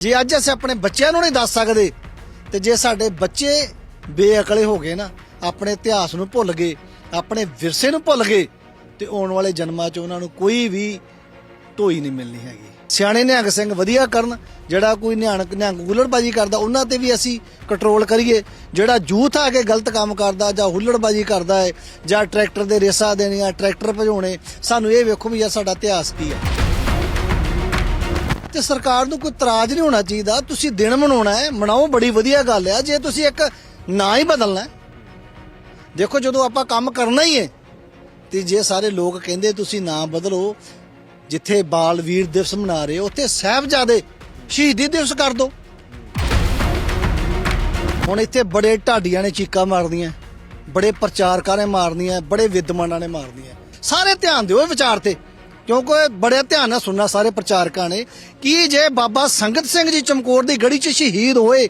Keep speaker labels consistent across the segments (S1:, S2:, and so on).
S1: ਜੇ ਅੱਜ ਅਸੀਂ ਆਪਣੇ ਬੱਚਿਆਂ ਨੂੰ ਨਹੀਂ ਦੱਸ ਸਕਦੇ ਤੇ ਜੇ ਸਾਡੇ ਬੱਚੇ ਬੇਅਕਲੇ ਹੋ ਗਏ ਨਾ, ਆਪਣੇ ਇਤਿਹਾਸ ਨੂੰ ਭੁੱਲ ਗਏ, ਆਪਣੇ ਵਿਰਸੇ ਨੂੰ ਭੁੱਲ ਗਏ, ਤੇ ਆਉਣ ਵਾਲੇ ਜਨਮਾਂ 'ਚ ਉਹਨਾਂ ਨੂੰ ਕੋਈ ਵੀ ਧੋਈ ਨਹੀਂ ਮਿਲਣੀ ਹੈਗੀ। ਸਿਆਣੇ ਨਿਹੰਗ ਸਿੰਘ ਵਧੀਆ ਕਰਨ, ਜਿਹੜਾ ਕੋਈ ਨਿਹੰਗ ਨਿਹੰਗ ਹੁੱਲੜਬਾਜੀ ਕਰਦਾ, ਉਹਨਾਂ ਤੇ ਵੀ ਅਸੀਂ ਕੰਟਰੋਲ ਕਰੀਏ। ਜਿਹੜਾ ਜੂਥ ਆ ਕੇ ਗਲਤ ਕੰਮ ਕਰਦਾ, ਜਾਂ ਹੁੱਲੜਬਾਜੀ ਕਰਦਾ ਹੈ, ਜਾਂ ਟਰੈਕਟਰ ਦੇ ਰੇਸਾਂ ਦੇਣੀਆਂ, ਟਰੈਕਟਰ ਭਜਾਉਣੇ, ਸਾਨੂੰ ਇਹ ਵੇਖੋ ਵੀ ਯਾਰ ਸਾਡਾ ਇਤਿਹਾਸ ਕੀ ਹੈ। ਤੇ ਸਰਕਾਰ ਨੂੰ ਕੋਈ ਤਰਾਜ ਨਹੀਂ ਹੋਣਾ ਚਾਹੀਦਾ। ਤੁਸੀਂ ਦਿਨ ਮਨਾਉਣਾ ਹੈ, ਮਨਾਓ, ਬੜੀ ਵਧੀਆ ਗੱਲ ਹੈ। ਜੇ ਤੁਸੀਂ ਇੱਕ ਨਾਂ ਹੀ ਬਦਲਣਾ ਦੇਖੋ ਜਦੋਂ ਆਪਾਂ ਕੰਮ ਕਰਨਾ ਹੀ ਹੈ, ਤੇ ਜੇ ਸਾਰੇ ਲੋਕ ਕਹਿੰਦੇ ਤੁਸੀਂ ਨਾਂ ਬਦਲੋ, ਜਿੱਥੇ ਬਾਲ ਵੀਰ ਦਿਵਸ ਮਨਾ ਰਹੇ ਹੋ, ਉੱਥੇ ਸਾਹਿਬਜ਼ਾਦੇ ਸ਼ਹੀਦੀ ਦਿਵਸ ਕਰ ਦਿਓ ਹੁਣ ਇੱਥੇ ਬੜੇ ਢਾਡੀਆਂ ਨੇ ਚੀਕਾਂ ਮਾਰਦੀਆਂ ਬੜੇ ਪ੍ਰਚਾਰਕਾਂ ਨੇ ਮਾਰਦੀਆਂ ਬੜੇ ਵਿਦਵਾਨਾਂ ਨੇ ਮਾਰਦੀਆਂ ਸਾਰੇ ਧਿਆਨ ਦਿਓ ਇਹ ਵਿਚਾਰ ਤੇ। ਕਿਉਂਕਿ ਬੜੇ ਧਿਆਨ ਨਾਲ ਸੁਣਨਾ ਸਾਰੇ ਪ੍ਰਚਾਰਕਾਂ ਨੇ, ਕਿ ਜੇ ਬਾਬਾ ਸੰਗਤ ਸਿੰਘ ਜੀ ਚਮਕੌਰ ਦੀ ਗੜੀ 'ਚ ਸ਼ਹੀਦ ਹੋਏ,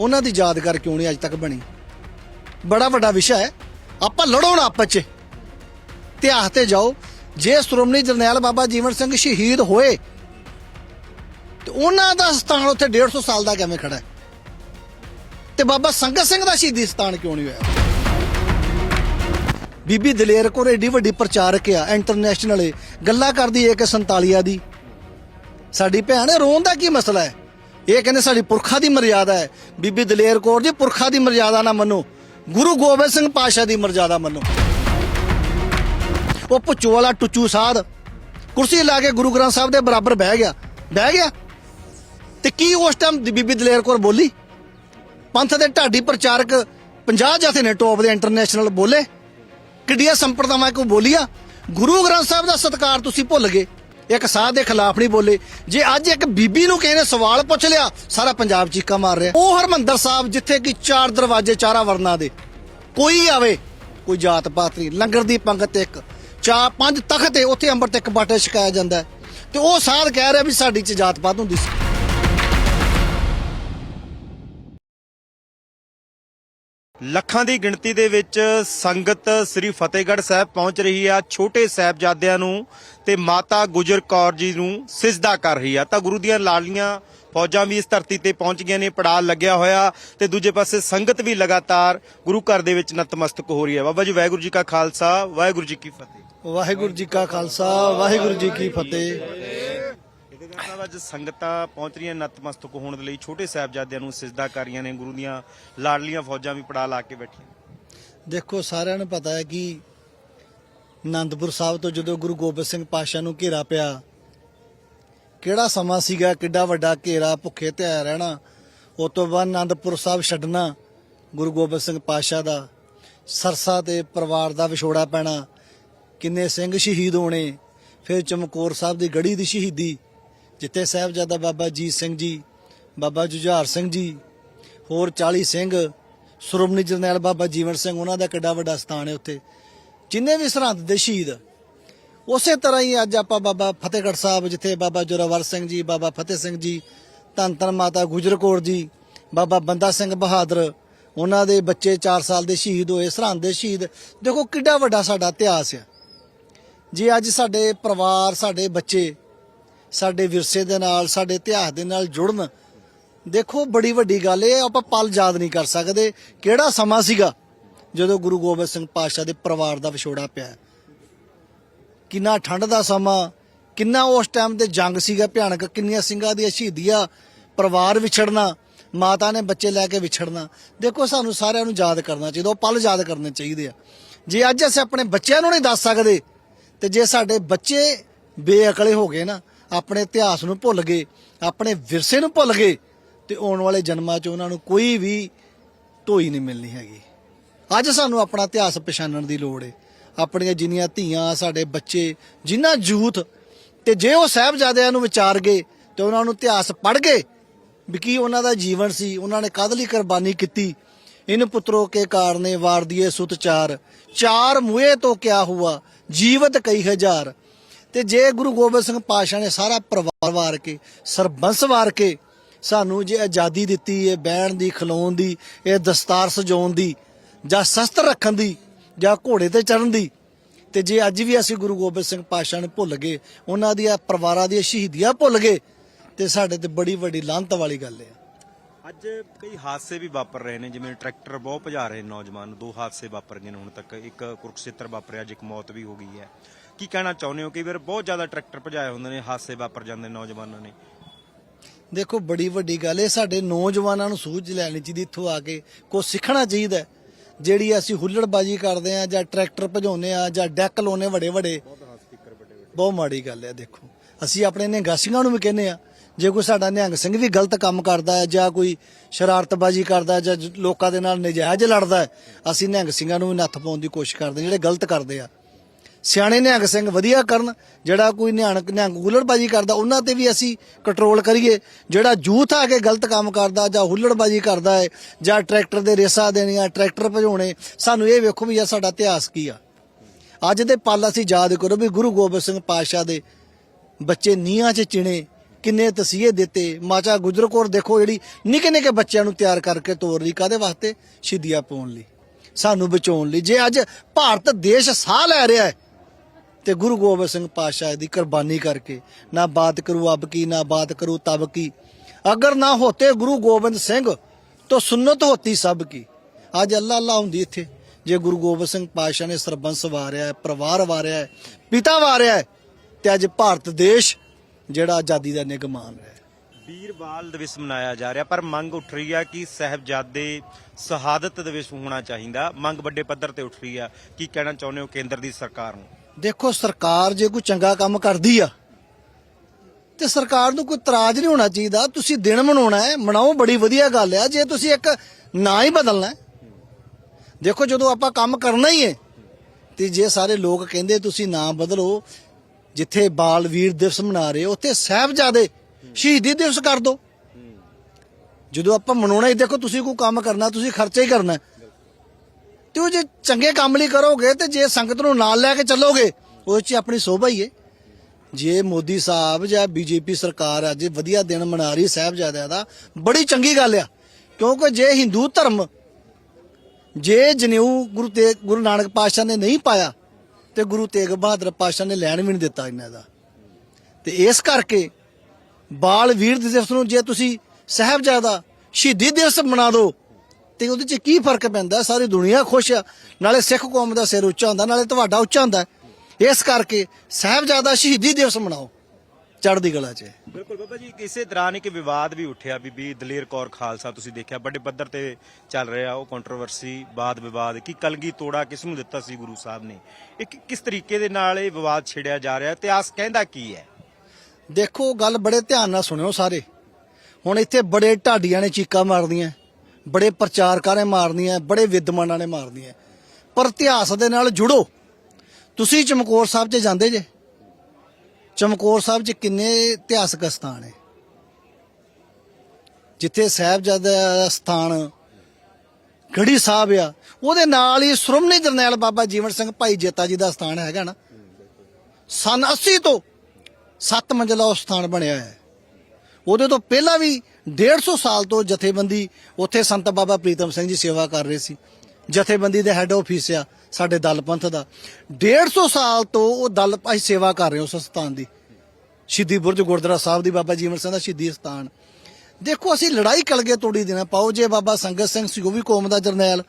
S1: ਉਹਨਾਂ ਦੀ ਯਾਦਗਾਰ ਕਿਉਂ ਨਹੀਂ ਅੱਜ ਤੱਕ ਬਣੀ। ਬੜਾ ਵੱਡਾ ਵਿਸ਼ਾ ਹੈ। ਆਪਾਂ ਲੜੋ ਨਾ ਆਪਸ 'ਚ। ਇਤਿਹਾਸ ਤੇ ਜਾਓ। ਜੇ ਸ਼੍ਰੋਮਣੀ ਜਰਨੈਲ ਬਾਬਾ ਜੀਵਨ ਸਿੰਘ ਸ਼ਹੀਦ ਹੋਏ, ਤੇ ਉਹਨਾਂ ਦਾ ਸਥਾਨ ਉੱਥੇ 150 ਸਾਲ ਦਾ ਕਿਵੇਂ ਖੜਾ ਹੈ? ਤੇ ਬਾਬਾ ਸੰਗਤ ਸਿੰਘ ਦਾ ਸ਼ਹੀਦੀ ਸਥਾਨ ਕਿਉਂ ਨਹੀਂ ਹੋਇਆ? ਬੀਬੀ ਦਲੇਰ ਕੌਰ ਏਡੀ ਵੱਡੀ ਪ੍ਰਚਾਰਕ ਆ ਇੰਟਰਨੈਸ਼ਨਲ ਏ। ਗੱਲਾਂ ਕਰਦੀ ਏ ਕਿ 47 ਦੀ। ਸਾਡੀ ਭੈਣ, ਰੋਣ ਦਾ ਕੀ ਮਸਲਾ ਹੈ ਇਹ ਕਹਿੰਦੇ ਸਾਡੀ ਪੁਰਖਾ ਦੀ ਮਰਿਆਦਾ ਹੈ ਬੀਬੀ ਦਲੇਰ ਕੌਰ ਜੀ, ਪੁਰਖਾ ਦੀ ਮਰਿਆਦਾ ਨਾ ਮੰਨੋ। ਗੁਰੂ ਗੋਬਿੰਦ ਸਿੰਘ ਪਾਸ਼ਾ ਦੀ ਮਰਜ਼ਾਦਾ ਮੰਨੋ। ਉਹ ਪੁੱਚੋ ਵਾਲਾ ਟੁੱਚੂ ਸਾਧ, ਕੁਰਸੀ ਲਾ ਕੇ ਗੁਰੂ ਗ੍ਰੰਥ ਸਾਹਿਬ ਦੇ ਬਰਾਬਰ ਬਹਿ ਗਿਆ। ਬਹਿ ਗਿਆ? ਤੇ ਕੀ ਉਸ ਟਾਈਮ ਬੀਬੀ ਦਲੇਰ ਕੌਰ ਬੋਲੀ? ਪੰਥ ਦੇ ਢਾਡੀ ਪ੍ਰਚਾਰਕ 50 ਜਥੇ ਨੇ ਟੌਪ ਦੇ ਇੰਟਰਨੈਸ਼ਨਲ ਬੋਲੇ। ਕਿੱਡੀਆਂ ਸੰਪਰਦਾਵਾਂ ਕੋ ਬੋਲੀਆਂ? ਗੁਰੂ ਗ੍ਰੰਥ ਸਾਹਿਬ ਦਾ ਸਤਕਾਰ ਤੁਸੀਂ ਭੁੱਲ ਗਏ। ਇੱਕ ਸਾਧ ਦੇ ਖਿਲਾਫ ਨਹੀਂ ਬੋਲੇ। ਜੇ ਅੱਜ ਇੱਕ ਬੀਬੀ ਨੂੰ ਕਿਸੇ ਨੇ ਸਵਾਲ ਪੁੱਛ ਲਿਆ, ਸਾਰਾ ਪੰਜਾਬ ਚੀਕਾ ਮਾਰ ਰਿਹਾ। ਉਹ ਹਰਮੰਦਰ ਸਾਹਿਬ, ਜਿੱਥੇ ਕਿ ਚਾਰ ਦਰਵਾਜ਼ੇ ਚਾਰਾ ਵਰਨਾ ਦੇ। ਕੋਈ ਆਵੇ, ਕੋਈ ਜਾਤ ਪਾਤ ਨਹੀਂ। ਲੰਗਰ ਦੀ ਪੰਗਤ ਇੱਕ, ਚਾਰ, ਪੰਜ ਤਖਤ ਹੈ ਉੱਥੇ ਅੰਮ੍ਰਿਤ ਇੱਕ ਬਾਟੇ ਛਕਾਇਆ ਜਾਂਦਾ ਤੇ ਉਹ ਸਾਧ ਕਹਿ ਰਿਹਾ ਵੀ ਸਾਡੀ ਚ ਜਾਤ ਪਾਤ ਹੁੰਦੀ ਸੀ।
S2: ਲੱਖਾਂ ਦੀ ਗਿਣਤੀ ਦੇ ਵਿੱਚ ਸੰਗਤ ਸ੍ਰੀ ਫਤਿਹਗੜ੍ਹ ਸਾਹਿਬ ਪਹੁੰਚ ਰਹੀ ਆ, ਛੋਟੇ ਸਾਹਿਬਜ਼ਾਦਿਆਂ ਨੂੰ ਤੇ ਮਾਤਾ ਗੁਜਰ ਕੌਰ ਜੀ ਨੂੰ ਸਿਜਦਾ ਕਰ ਰਹੀ ਆ। ਤਾਂ ਗੁਰੂ ਦੀਆਂ ਲਾਲੀਆਂ ਫੌਜਾਂ ਵੀ ਇਸ ਧਰਤੀ ਤੇ ਪਹੁੰਚ ਗਈਆਂ ਨੇ, ਪੜਾਅ ਲੱਗਿਆ ਹੋਇਆ ਤੇ ਦੂਜੇ ਪਾਸੇ ਸੰਗਤ ਵੀ ਲਗਾਤਾਰ ਗੁਰੂ ਘਰ ਦੇ ਵਿੱਚ ਨਤਮਸਤਕ ਹੋ ਰਹੀ ਹੈ ਬਾਬਾ ਜੀ, ਵਾਹਿਗੁਰੂ ਜੀ ਕਾ ਖਾਲਸਾ, ਵਾਹਿਗੁਰੂ ਜੀ ਕੀ ਫਤਿਹ।
S1: ਵਾਹਿਗੁਰੂ ਜੀ ਕਾ ਖਾਲਸਾ, ਵਾਹਿਗੁਰੂ ਜੀ ਕੀ ਫਤਿਹ।
S2: ਇਹਦੇ ਨਾਲ ਅੱਜ ਸੰਗਤਾਂ ਪਹੁੰਚ ਰਹੀਆਂ ਨਤਮਸਤਕ ਹੋਣ ਦੇ ਲਈ ਛੋਟੇ ਸਾਹਿਬਜ਼ਾਦਿਆਂ ਨੂੰ ਸਿਜਦਾ ਕਰ ਰਹੀਆਂ ਨੇ, ਗੁਰੂ ਦੀਆਂ ਲਾਡਲੀਆਂ ਫੌਜਾਂ ਵੀ ਪੜਾਅ ਲਾ ਕੇ ਬੈਠੀਆਂ
S1: ਦੇਖੋ, ਸਾਰਿਆਂ ਨੂੰ ਪਤਾ ਹੈ ਕਿ ਆਨੰਦਪੁਰ ਸਾਹਿਬ ਤੋਂ ਜਦੋਂ ਗੁਰੂ ਗੋਬਿੰਦ ਸਿੰਘ ਪਾਸ਼ਾ ਨੂੰ ਘੇਰਾ ਪਿਆ, ਕਿਹੜਾ ਸਮਾਂ ਸੀਗਾ, ਕਿੱਡਾ ਵੱਡਾ ਘੇਰਾ, ਭੁੱਖੇ ਤੇ ਆਇਆ ਰਹਿਣਾ, ਉਸ ਤੋਂ ਬਾਅਦ ਆਨੰਦਪੁਰ ਸਾਹਿਬ ਛੱਡਣਾ ਗੁਰੂ ਗੋਬਿੰਦ ਸਿੰਘ ਪਾਸ਼ਾ ਦਾ, ਸਰਸਾ ਤੇ ਪਰਿਵਾਰ ਦਾ ਵਿਛੋੜਾ ਪੈਣਾ, ਕਿੰਨੇ ਸਿੰਘ ਸ਼ਹੀਦ ਹੋਣੇ, ਫਿਰ ਚਮਕੌਰ ਸਾਹਿਬ ਦੀ ਗੜੀ ਦੀ ਸ਼ਹੀਦੀ ਜਿੱਥੇ ਸਾਹਿਬਜ਼ਾਦਾ ਬਾਬਾ ਜੀਤ ਸਿੰਘ ਜੀ, ਬਾਬਾ ਜੁਝਾਰ ਸਿੰਘ ਜੀ, ਹੋਰ 40 ਸਿੰਘ ਸ਼੍ਰੋਮਣੀ ਜਰਨੈਲ ਬਾਬਾ ਜੀਵਨ ਸਿੰਘ, ਉਹਨਾਂ ਦਾ ਕਿੱਡਾ ਵੱਡਾ ਸਥਾਨ ਹੈ ਉੱਥੇ। ਜਿੰਨੇ ਵੀ ਸਰਹੰਦ ਦੇ ਸ਼ਹੀਦ, ਉਸੇ ਤਰ੍ਹਾਂ ਹੀ ਅੱਜ ਆਪਾਂ ਬਾਬਾ ਫਤਿਹਗੜ੍ਹ ਸਾਹਿਬ, ਜਿੱਥੇ ਬਾਬਾ ਜੋਰਾਵਰ ਸਿੰਘ ਜੀ, ਬਾਬਾ ਫਤਿਹ ਸਿੰਘ ਜੀ, ਧੰਨ ਧੰਨ ਮਾਤਾ ਗੁਜਰ ਕੌਰ ਜੀ, ਬਾਬਾ ਬੰਦਾ ਸਿੰਘ ਬਹਾਦਰ, ਉਹਨਾਂ ਦੇ ਬੱਚੇ 4 ਸਾਲ ਦੇ ਸ਼ਹੀਦ ਹੋਏ, ਸਰਹੰਦ ਦੇ ਸ਼ਹੀਦ। ਦੇਖੋ ਕਿੱਡਾ ਵੱਡਾ ਸਾਡਾ ਇਤਿਹਾਸ ਹੈ। ਜੇ ਅੱਜ ਸਾਡੇ ਪਰਿਵਾਰ, ਸਾਡੇ ਬੱਚੇ ਸਾਡੇ ਵਿਰਸੇ ਦੇ ਨਾਲ, ਸਾਡੇ ਇਤਿਹਾਸ ਦੇ ਨਾਲ ਜੁੜਨ। ਦੇਖੋ, ਬੜੀ ਵੱਡੀ ਗੱਲ ਇਹ ਆਪਾਂ ਪਲ ਯਾਦ ਨਹੀਂ ਕਰ ਸਕਦੇ। ਕਿਹੜਾ ਸਮਾਂ ਸੀਗਾ ਜਦੋਂ ਗੁਰੂ ਗੋਬਿੰਦ ਸਿੰਘ ਪਾਤਸ਼ਾਹ ਦੇ ਪਰਿਵਾਰ ਦਾ ਵਿਛੋੜਾ ਪਿਆ? ਕਿੰਨਾ ਠੰਡ ਦਾ ਸਮਾਂ, ਕਿੰਨਾ ਉਸ ਟਾਈਮ ਤੇ ਜੰਗ ਸੀਗਾ ਭਿਆਨਕ, ਕਿੰਨੀਆਂ ਸਿੰਘਾਂ ਦੀਆਂ ਸ਼ਹੀਦੀਆਂ, ਪਰਿਵਾਰ ਵਿਛੜਨਾ, ਮਾਤਾ ਨੇ ਬੱਚੇ ਲੈ ਕੇ ਵਿਛੜਨਾ। ਦੇਖੋ, ਸਾਨੂੰ ਸਾਰਿਆਂ ਨੂੰ ਯਾਦ ਕਰਨਾ ਚਾਹੀਦਾ, ਉਹ ਪਲ ਯਾਦ ਕਰਨੇ ਚਾਹੀਦੇ ਆ। ਜੇ ਅੱਜ ਅਸੀਂ ਆਪਣੇ ਬੱਚਿਆਂ ਨੂੰ ਨਹੀਂ ਦੱਸ ਸਕਦੇ, ਤੇ ਜੇ ਸਾਡੇ ਬੱਚੇ ਬੇਅਕਲੇ ਹੋ ਗਏ ਨਾ ਆਪਣੇ ਇਤਿਹਾਸ ਨੂੰ ਭੁੱਲ ਗਏ, ਆਪਣੇ ਵਿਰਸੇ ਨੂੰ ਭੁੱਲ ਗਏ ਤੇ ਆਉਣ ਵਾਲੇ ਜਨਮਾਂ 'ਚ ਉਹਨਾਂ ਨੂੰ ਕੋਈ ਵੀ ਧੋਈ ਨਹੀਂ ਮਿਲਣੀ ਹੈਗੀ। ਅੱਜ ਸਾਨੂੰ ਆਪਣਾ ਇਤਿਹਾਸ ਪਛਾਣਨ ਦੀ ਲੋੜ ਹੈ ਆਪਣੀਆਂ ਜਿੰਨੀਆਂ ਧੀਆਂ, ਸਾਡੇ ਬੱਚੇ, ਜਿੰਨਾ ਯੂਥ ਤੇ ਜੇ ਉਹ ਸਾਹਿਬਜ਼ਾਦਿਆਂ ਨੂੰ ਵਿਚਾਰ ਗਏ ਤੇ ਉਹਨਾਂ ਨੂੰ ਇਤਿਹਾਸ ਪੜ੍ਹ ਗਏ ਵੀ ਕੀ ਉਹਨਾਂ ਦਾ ਜੀਵਨ ਸੀ, ਉਹਨਾਂ ਨੇ ਕਦ ਲਈ ਕੁਰਬਾਨੀ ਕੀਤੀ। ਇਨ ਪੁੱਤਰੋ ਕੇ ਕਾਰਨੇ ਵਾਰਦੀਏ ਸੁਤ ਚਾਰ ਚਾਰ ਮੂਹੇ ਤੋਂ ਕਿਆ ਹੁਆ, ਜੀਵਤ ਕਈ ਹਜ਼ਾਰ। ਤੇ ਜੇ ਗੁਰੂ ਗੋਬਿੰਦ ਸਿੰਘ ਪਾਤਸ਼ਾਹ ਨੇ ਸਾਰਾ ਪਰਿਵਾਰ ਵਾਰ ਕੇ, ਸਰਬੰਸ ਵਾਰ ਕੇ ਸਾਨੂੰ ਜੇ ਆਜ਼ਾਦੀ ਦਿੱਤੀ, ਇਹ ਬਹਿਣ ਦੀ, ਖਲੋਣ ਦੀ, ਇਹ ਦਸਤਾਰ ਸਜਾਉਣ ਦੀ, ਜਾਂ ਸ਼ਸਤਰ ਰੱਖਣ ਦੀ, ਜਾਂ ਘੋੜੇ ਤੇ ਚੜਨ ਦੀ, ਤੇ ਜੇ ਅੱਜ ਵੀ ਅਸੀਂ ਗੁਰੂ ਗੋਬਿੰਦ ਸਿੰਘ ਪਾਤਸ਼ਾਹ ਨੂੰ ਭੁੱਲ ਗਏ, ਉਹਨਾਂ ਦੀਆਂ ਪਰਿਵਾਰਾਂ ਦੀਆਂ ਸ਼ਹੀਦੀਆਂ ਭੁੱਲ ਗਏ, ਤੇ ਸਾਡੇ ਤੇ ਬੜੀ ਵੱਡੀ ਲਾਂਤ ਵਾਲੀ ਗੱਲ ਹੈ।
S2: ਅੱਜ ਕਈ ਹਾਦਸੇ ਵੀ ਵਾਪਰ ਰਹੇ ਨੇ, ਜਿਵੇਂ ਟਰੈਕਟਰ ਬਹੁਤ ਭਜਾ ਰਹੇ ਨੌਜਵਾਨ, ਦੋ ਹਾਦਸੇ ਵਾਪਰ ਗਏ ਨੇ ਹੁਣ ਤੱਕ, ਇੱਕ ਕੁਰਕਸ਼ੇਤਰ ਵਾਪਰਿਆ, ਅੱਜ ਮੌਤ ਵੀ ਹੋ ਗਈ ਹੈ। ਕੀ ਕਹਿਣਾ ਚਾਹੁੰਦੇ ਹੋ? ਕਈ ਵਾਰ ਬਹੁਤ ਜ਼ਿਆਦਾ ਟਰੈਕਟਰ ਭਜਾਏ ਹੁੰਦੇ ਨੇ, ਹਾਦਸੇ ਵਾਪਰ ਜਾਂਦੇ ਨੌਜਵਾਨਾਂ ਨੇ।
S1: ਦੇਖੋ, ਬੜੀ ਵੱਡੀ ਗੱਲ ਹੈ ਸਾਡੇ ਨੌਜਵਾਨਾਂ ਨੂੰ ਸੂਝ ਲੈਣੀ ਚਾਹੀਦੀ ਇੱਥੋਂ ਆ ਕੇ। ਕੁਝ ਸਿੱਖਣਾ ਚਾਹੀਦਾ ਜਿਹੜੀ ਅਸੀਂ ਹੁੱਲੜਬਾਜੀ ਕਰਦੇ ਆ ਜਾਂ ਟਰੈਕਟਰ ਭਜਾਉਂਦੇ ਆ ਜਾਂ ਡੈਕ ਲਾਉਨੇ ਵੱਡੇ ਵੱਡੇ, ਬਹੁਤ ਮਾੜੀ ਗੱਲ ਹੈ, ਦੇਖੋ। ਅਸੀਂ ਆਪਣੇ ਨਿਹੰਗਾਸੀਆਂ ਨੂੰ ਵੀ ਕਹਿੰਦੇ ਆ ਜੇ ਕੋਈ ਸਾਡਾ ਨਿਹੰਗ ਸਿੰਘ ਵੀ ਗਲਤ ਕੰਮ ਕਰਦਾ ਹੈ, ਜਾਂ ਕੋਈ ਸ਼ਰਾਰਤਬਾਜੀ ਕਰਦਾ ਹੈ, ਜਾਂ ਲੋਕਾਂ ਦੇ ਨਾਲ ਨਜਾਇਜ਼ ਲੜਦਾ ਹੈ, ਅਸੀਂ ਨਿਹੰਗ ਸਿੰਘਾਂ ਨੂੰ ਵੀ ਨੱਥ ਪਾਉਣ ਦੀ ਕੋਸ਼ਿਸ਼ ਕਰਦੇ ਜਿਹੜੇ ਗਲਤ ਕਰਦੇ ਆ। ਸਿਆਣੇ ਨਿਹੰਗ ਸਿੰਘ ਵਧੀਆ ਕਰਨ, ਜਿਹੜਾ ਕੋਈ ਨਿਹੰਗ ਨਿਹੰਗ ਹੁੱਲੜਬਾਜੀ ਕਰਦਾ, ਉਹਨਾਂ ਤੇ ਵੀ ਅਸੀਂ ਕੰਟਰੋਲ ਕਰੀਏ। ਜਿਹੜਾ ਯੂਥ ਆ ਕੇ ਗਲਤ ਕੰਮ ਕਰਦਾ, ਜਾਂ ਹੁੱਲੜਬਾਜੀ ਕਰਦਾ ਹੈ ਜਾਂ ਟਰੈਕਟਰ ਦੇ ਰੇਸਾਂ ਦੇਣੀਆਂ, ਟਰੈਕਟਰ ਭਜਾਉਣੇ, ਸਾਨੂੰ ਇਹ ਵੇਖੋ ਵੀ ਇਹ ਸਾਡਾ ਇਤਿਹਾਸ ਕੀ ਆ। ਅੱਜ ਦੇ ਪਲ ਅਸੀਂ ਯਾਦ ਕਰੋ ਵੀ ਗੁਰੂ ਗੋਬਿੰਦ ਸਿੰਘ ਪਾਤਸ਼ਾਹ ਦੇ ਬੱਚੇ ਨੀਹਾਂ 'ਚ ਚਿਣੇ, ਕਿੰਨੇ ਤਸੀਹੇ ਦਿੱਤੇ। ਮਾਚਾ ਗੁਜਰ ਕੌਰ ਦੇਖੋ ਜਿਹੜੀ ਨਿੱਕੇ ਨਿੱਕੇ ਬੱਚਿਆਂ ਨੂੰ ਤਿਆਰ ਕਰਕੇ ਤੋਰ ਲਈ ਕਾਦੇ ਵਾਸਤੇ? ਸ਼ਹੀਦੀਆਂ ਪਾਉਣ ਲਈ, ਸਾਨੂੰ ਬਚਾਉਣ ਲਈ। ਜੇ ਅੱਜ ਭਾਰਤ ਦੇਸ਼ ਸਾਹ ਲੈ ਰਿਹਾ ਹੈ ਤੇ ਗੁਰੂ ਗੋਬਿੰਦ ਸਿੰਘ ਪਾਤਸ਼ਾਹ ਦੀ ਕੁਰਬਾਨੀ ਕਰਕੇ ਨਾ ਬਾਤ ਕਰੂ ਅਬ ਕੀ, ਨਾ ਬਾਤ ਕਰੂ ਤਬ ਕੀ। ਅਗਰ ਨਾ ਹੋਤੇ ਗੁਰੂ ਗੋਬਿੰਦ ਸਿੰਘ, ਤਾਂ ਸੁਨਨਤ ਹੋਤੀ ਸਭ ਕੀ। ਅੱਜ ਅੱਲਾ ਅੱਲਾ ਹੁੰਦੀ ਇੱਥੇ। ਜੇ ਗੁਰੂ ਗੋਬਿੰਦ ਸਿੰਘ ਪਾਤਸ਼ਾਹ ਨੇ ਸਰਬੰਸ ਵਾਰਿਆ ਹੈ, ਪਰਿਵਾਰ ਵਾਰਿਆ ਹੈ, ਪਿਤਾ ਵਾਰਿਆ ਹੈ, ਤੇ ਅੱਜ ਭਾਰਤ ਦੇਸ਼, ਜਿਹੜਾ ਆਜ਼ਾਦੀ ਦਾ ਨਿਗਮਾਨ ਹੈ।
S2: ਵੀਰਵਾਲ ਦਿਵਸ ਮਨਾਇਆ ਜਾ ਰਿਹਾ, ਪਰ ਮੰਗ ਉੱਠ ਰਹੀ ਆ ਕਿ ਸਹਿਬਜ਼ਾਦੇ ਸ਼ਹਾਦਤ ਦਿਵਸ ਹੋਣਾ ਚਾਹੀਦਾ। ਮੰਗ ਵੱਡੇ ਪੱਧਰ ਤੇ ਉੱਠ ਰਹੀ ਆ। ਕੀ ਕਹਿਣਾ ਚਾਹੁੰਦੇ ਹੋ ਕੇਂਦਰ ਦੀ ਸਰਕਾਰ ਨੂੰ?
S1: ਦੇਖੋ, ਸਰਕਾਰ ਜੇ ਕੋਈ ਚੰਗਾ ਕੰਮ ਕਰਦੀ ਆ, ਤੇ ਸਰਕਾਰ ਨੂੰ ਕੋਈ ਤਰਾਜ ਨਹੀਂ ਹੋਣਾ ਚਾਹੀਦਾ, ਤੁਸੀਂ ਦਿਨ ਮਨਾਉਣਾ ਹੈ, ਮਨਾਓ, ਬੜੀ ਵਧੀਆ ਗੱਲ ਆ, ਜੇ ਤੁਸੀਂ ਇੱਕ ਨਾਂ ਹੀ ਬਦਲਣਾ ਦੇਖੋ, ਜਦੋਂ ਆਪਾਂ ਕੰਮ ਕਰਨਾ ਹੀ ਹੈ, ਤੇ ਜੇ ਸਾਰੇ ਲੋਕ ਕਹਿੰਦੇ ਤੁਸੀਂ ਨਾਂ ਬਦਲੋ, ਜਿੱਥੇ ਬਾਲ ਵੀਰ ਦਿਵਸ ਮਨਾ ਰਹੇ ਹੋ, ਉੱਥੇ ਸਾਹਿਬਜ਼ਾਦੇ ਸ਼ਹੀਦੀ ਦਿਵਸ ਕਰ ਦਿਓ ਜਦੋਂ ਆਪਾਂ ਮਨਾਉਣਾ ਹੀ, ਦੇਖੋ, ਤੁਸੀਂ ਕੋਈ ਕੰਮ ਕਰਨਾ, ਤੁਸੀਂ ਖਰਚਾ ਹੀ ਕਰਨਾ ਤੇ ਉਹ ਜੇ ਚੰਗੇ ਕੰਮ ਲਈ ਕਰੋਗੇ ਤੇ ਜੇ ਸੰਗਤ ਨੂੰ ਨਾਲ ਲੈ ਕੇ ਚੱਲੋਗੇ, ਉਹ ਚ ਆਪਣੀ ਸੋਭਾ ਹੀ ਹੈ ਜੇ ਮੋਦੀ ਸਾਹਿਬ ਜਾਂ ਬੀਜੇਪੀ ਸਰਕਾਰ ਅੱਜ ਵਧੀਆ ਦਿਨ ਮਨਾ ਰਹੀ ਸਾਹਿਬਜ਼ਾਦਿਆਂ ਦਾ, ਬੜੀ ਚੰਗੀ ਗੱਲ ਆ। ਕਿਉਂਕਿ ਜੇ ਹਿੰਦੂ ਧਰਮ, ਜੇ ਜਨੇਊ ਗੁਰੂ ਤੇਗ, ਗੁਰੂ ਨਾਨਕ ਪਾਤਸ਼ਾਹ ਨੇ ਨਹੀਂ ਪਾਇਆ, ਤੇ ਗੁਰੂ ਤੇਗ ਬਹਾਦਰ ਪਾਤਸ਼ਾਹ ਨੇ ਲੈਣ ਵੀ ਨਹੀਂ ਦਿੱਤਾ ਇਹਨਾਂ ਦਾ। ਤੇ ਇਸ ਕਰਕੇ ਬਾਲ ਵੀਰ ਦਿਵਸ ਨੂੰ ਜੇ ਤੁਸੀਂ ਸਾਹਿਬਜ਼ਾਦਾ ਸ਼ਹੀਦੀ ਦਿਵਸ ਮਨਾ ਦਿਓ ਤੇ ਉਹਦੇ ਚ ਕੀ ਫ਼ਰਕ ਪੈਂਦਾ? ਸਾਰੀ ਦੁਨੀਆ ਖੁਸ਼ ਆ। ਨਾਲੇ ਸਿੱਖ ਕੌਮ ਦਾ ਸਿਰ ਉੱਚਾ ਹੁੰਦਾ ਨਾਲੇ ਤੁਹਾਡਾ ਉੱਚਾ ਹੁੰਦਾ। ਇਸ ਕਰਕੇ ਸਾਹਿਬਜ਼ਾਦਾ ਸ਼ਹੀਦੀ ਦਿਵਸ ਮਨਾਓ ਚੜ੍ਹਦੀ ਕਲਾ 'ਚ।
S2: ਬਿਲਕੁਲ ਬਾਬਾ ਜੀ ਇਸੇ ਦੌਰਾਨ ਇੱਕ ਵਿਵਾਦ ਵੀ ਉੱਠਿਆ। ਬੀਬੀ ਦਲੇਰ ਕੌਰ ਖਾਲਸਾ ਤੁਸੀਂ ਦੇਖਿਆ ਵੱਡੇ ਪੱਧਰ ਤੇ ਚੱਲ ਰਿਹਾ ਉਹ ਕੰਟਰੋਵਰਸੀ ਬਾਦ ਵਿਵਾਦ ਕਿ ਕਲਗੀ ਤੋੜਾ ਕਿਸ ਨੂੰ ਦਿੱਤਾ ਸੀ ਗੁਰੂ ਸਾਹਿਬ ਨੇ। ਇਹ ਕਿ- ਕਿਸ ਤਰੀਕੇ ਦੇ ਨਾਲ ਇਹ ਵਿਵਾਦ ਛਿੜਿਆ ਜਾ ਰਿਹਾ? ਇਤਿਹਾਸ ਕਹਿੰਦਾ ਕੀ ਹੈ?
S1: ਦੇਖੋ ਗੱਲ ਬੜੇ ਧਿਆਨ ਨਾਲ ਸੁਣਿਓ ਸਾਰੇ। ਹੁਣ ਇੱਥੇ ਬੜੇ ਢਾਡੀਆਂ ਨੇ ਚੀਕਾਂ ਮਾਰਦੀਆਂ। ਬੜੇ ਪ੍ਰਚਾਰਕਾਂ ਨੇ ਮਾਰਦੀਆਂ ਬੜੇ ਵਿਦਵਾਨਾਂ ਨੇ ਮਾਰਨੀ ਹੈ ਪਰ ਇਤਿਹਾਸ ਦੇ ਨਾਲ ਜੁੜੋ। ਤੁਸੀਂ ਚਮਕੌਰ ਸਾਹਿਬ 'ਚ ਜਾਂਦੇ ਜੇ? ਚਮਕੌਰ ਸਾਹਿਬ 'ਚ ਕਿੰਨੇ ਇਤਿਹਾਸਕ ਸਥਾਨ ਹੈ ਜਿੱਥੇ ਸਾਹਿਬਜ਼ਾਦਾ ਦਾ ਸਥਾਨ ਗੜੀ ਸਾਹਿਬ ਆ, ਉਹਦੇ ਨਾਲ ਹੀ ਸ਼੍ਰੋਮਣੀ ਜਰਨੈਲ ਬਾਬਾ ਜੀਵਨ ਸਿੰਘ ਭਾਈ ਜੇਤਾ ਜੀ ਦਾ ਸਥਾਨ ਹੈਗਾ ਨਾ। ਸਨ 80 ਤੋਂ ਸੱਤ ਮੰਜ਼ਲਾ ਉਹ ਸਥਾਨ ਬਣਿਆ ਹੈ। ਉਹਦੇ ਤੋਂ ਪਹਿਲਾਂ ਵੀ 150 ਸਾਲ ਤੋਂ ਜਥੇਬੰਦੀ ਉੱਥੇ ਸੰਤ ਬਾਬਾ ਪ੍ਰੀਤਮ ਸਿੰਘ ਜੀ ਸੇਵਾ ਕਰ ਰਹੇ ਸੀ। ਜਥੇਬੰਦੀ ਦੇ ਹੈੱਡ ਆਫਿਸ ਆ, ਸਾਡੇ ਦਲ ਪੰਥ ਦਾ। 150 ਸਾਲ ਤੋਂ ਉਹ ਦਲ ਅਸੀਂ ਸੇਵਾ ਕਰ ਰਹੇ ਉਸ ਸਥਾਨ ਦੀ। ਸ਼ਹੀਦੀ ਬੁਰਜ ਗੁਰਦੁਆਰਾ ਸਾਹਿਬ ਦੀ ਬਾਬਾ ਜੀਵਨ ਸਿੰਘ ਦਾ ਸ਼ਹੀਦੀ ਸਥਾਨ। ਦੇਖੋ, ਅਸੀਂ ਲੜਾਈ ਕਲਗੇ ਤੋੜੀ ਦੇਣਾ ਪਾਓ ਜੇ ਬਾਬਾ ਸੰਗਤ ਸਿੰਘ ਸੀ, ਉਹ ਵੀ ਕੌਮ ਦਾ ਜਰਨੈਲ।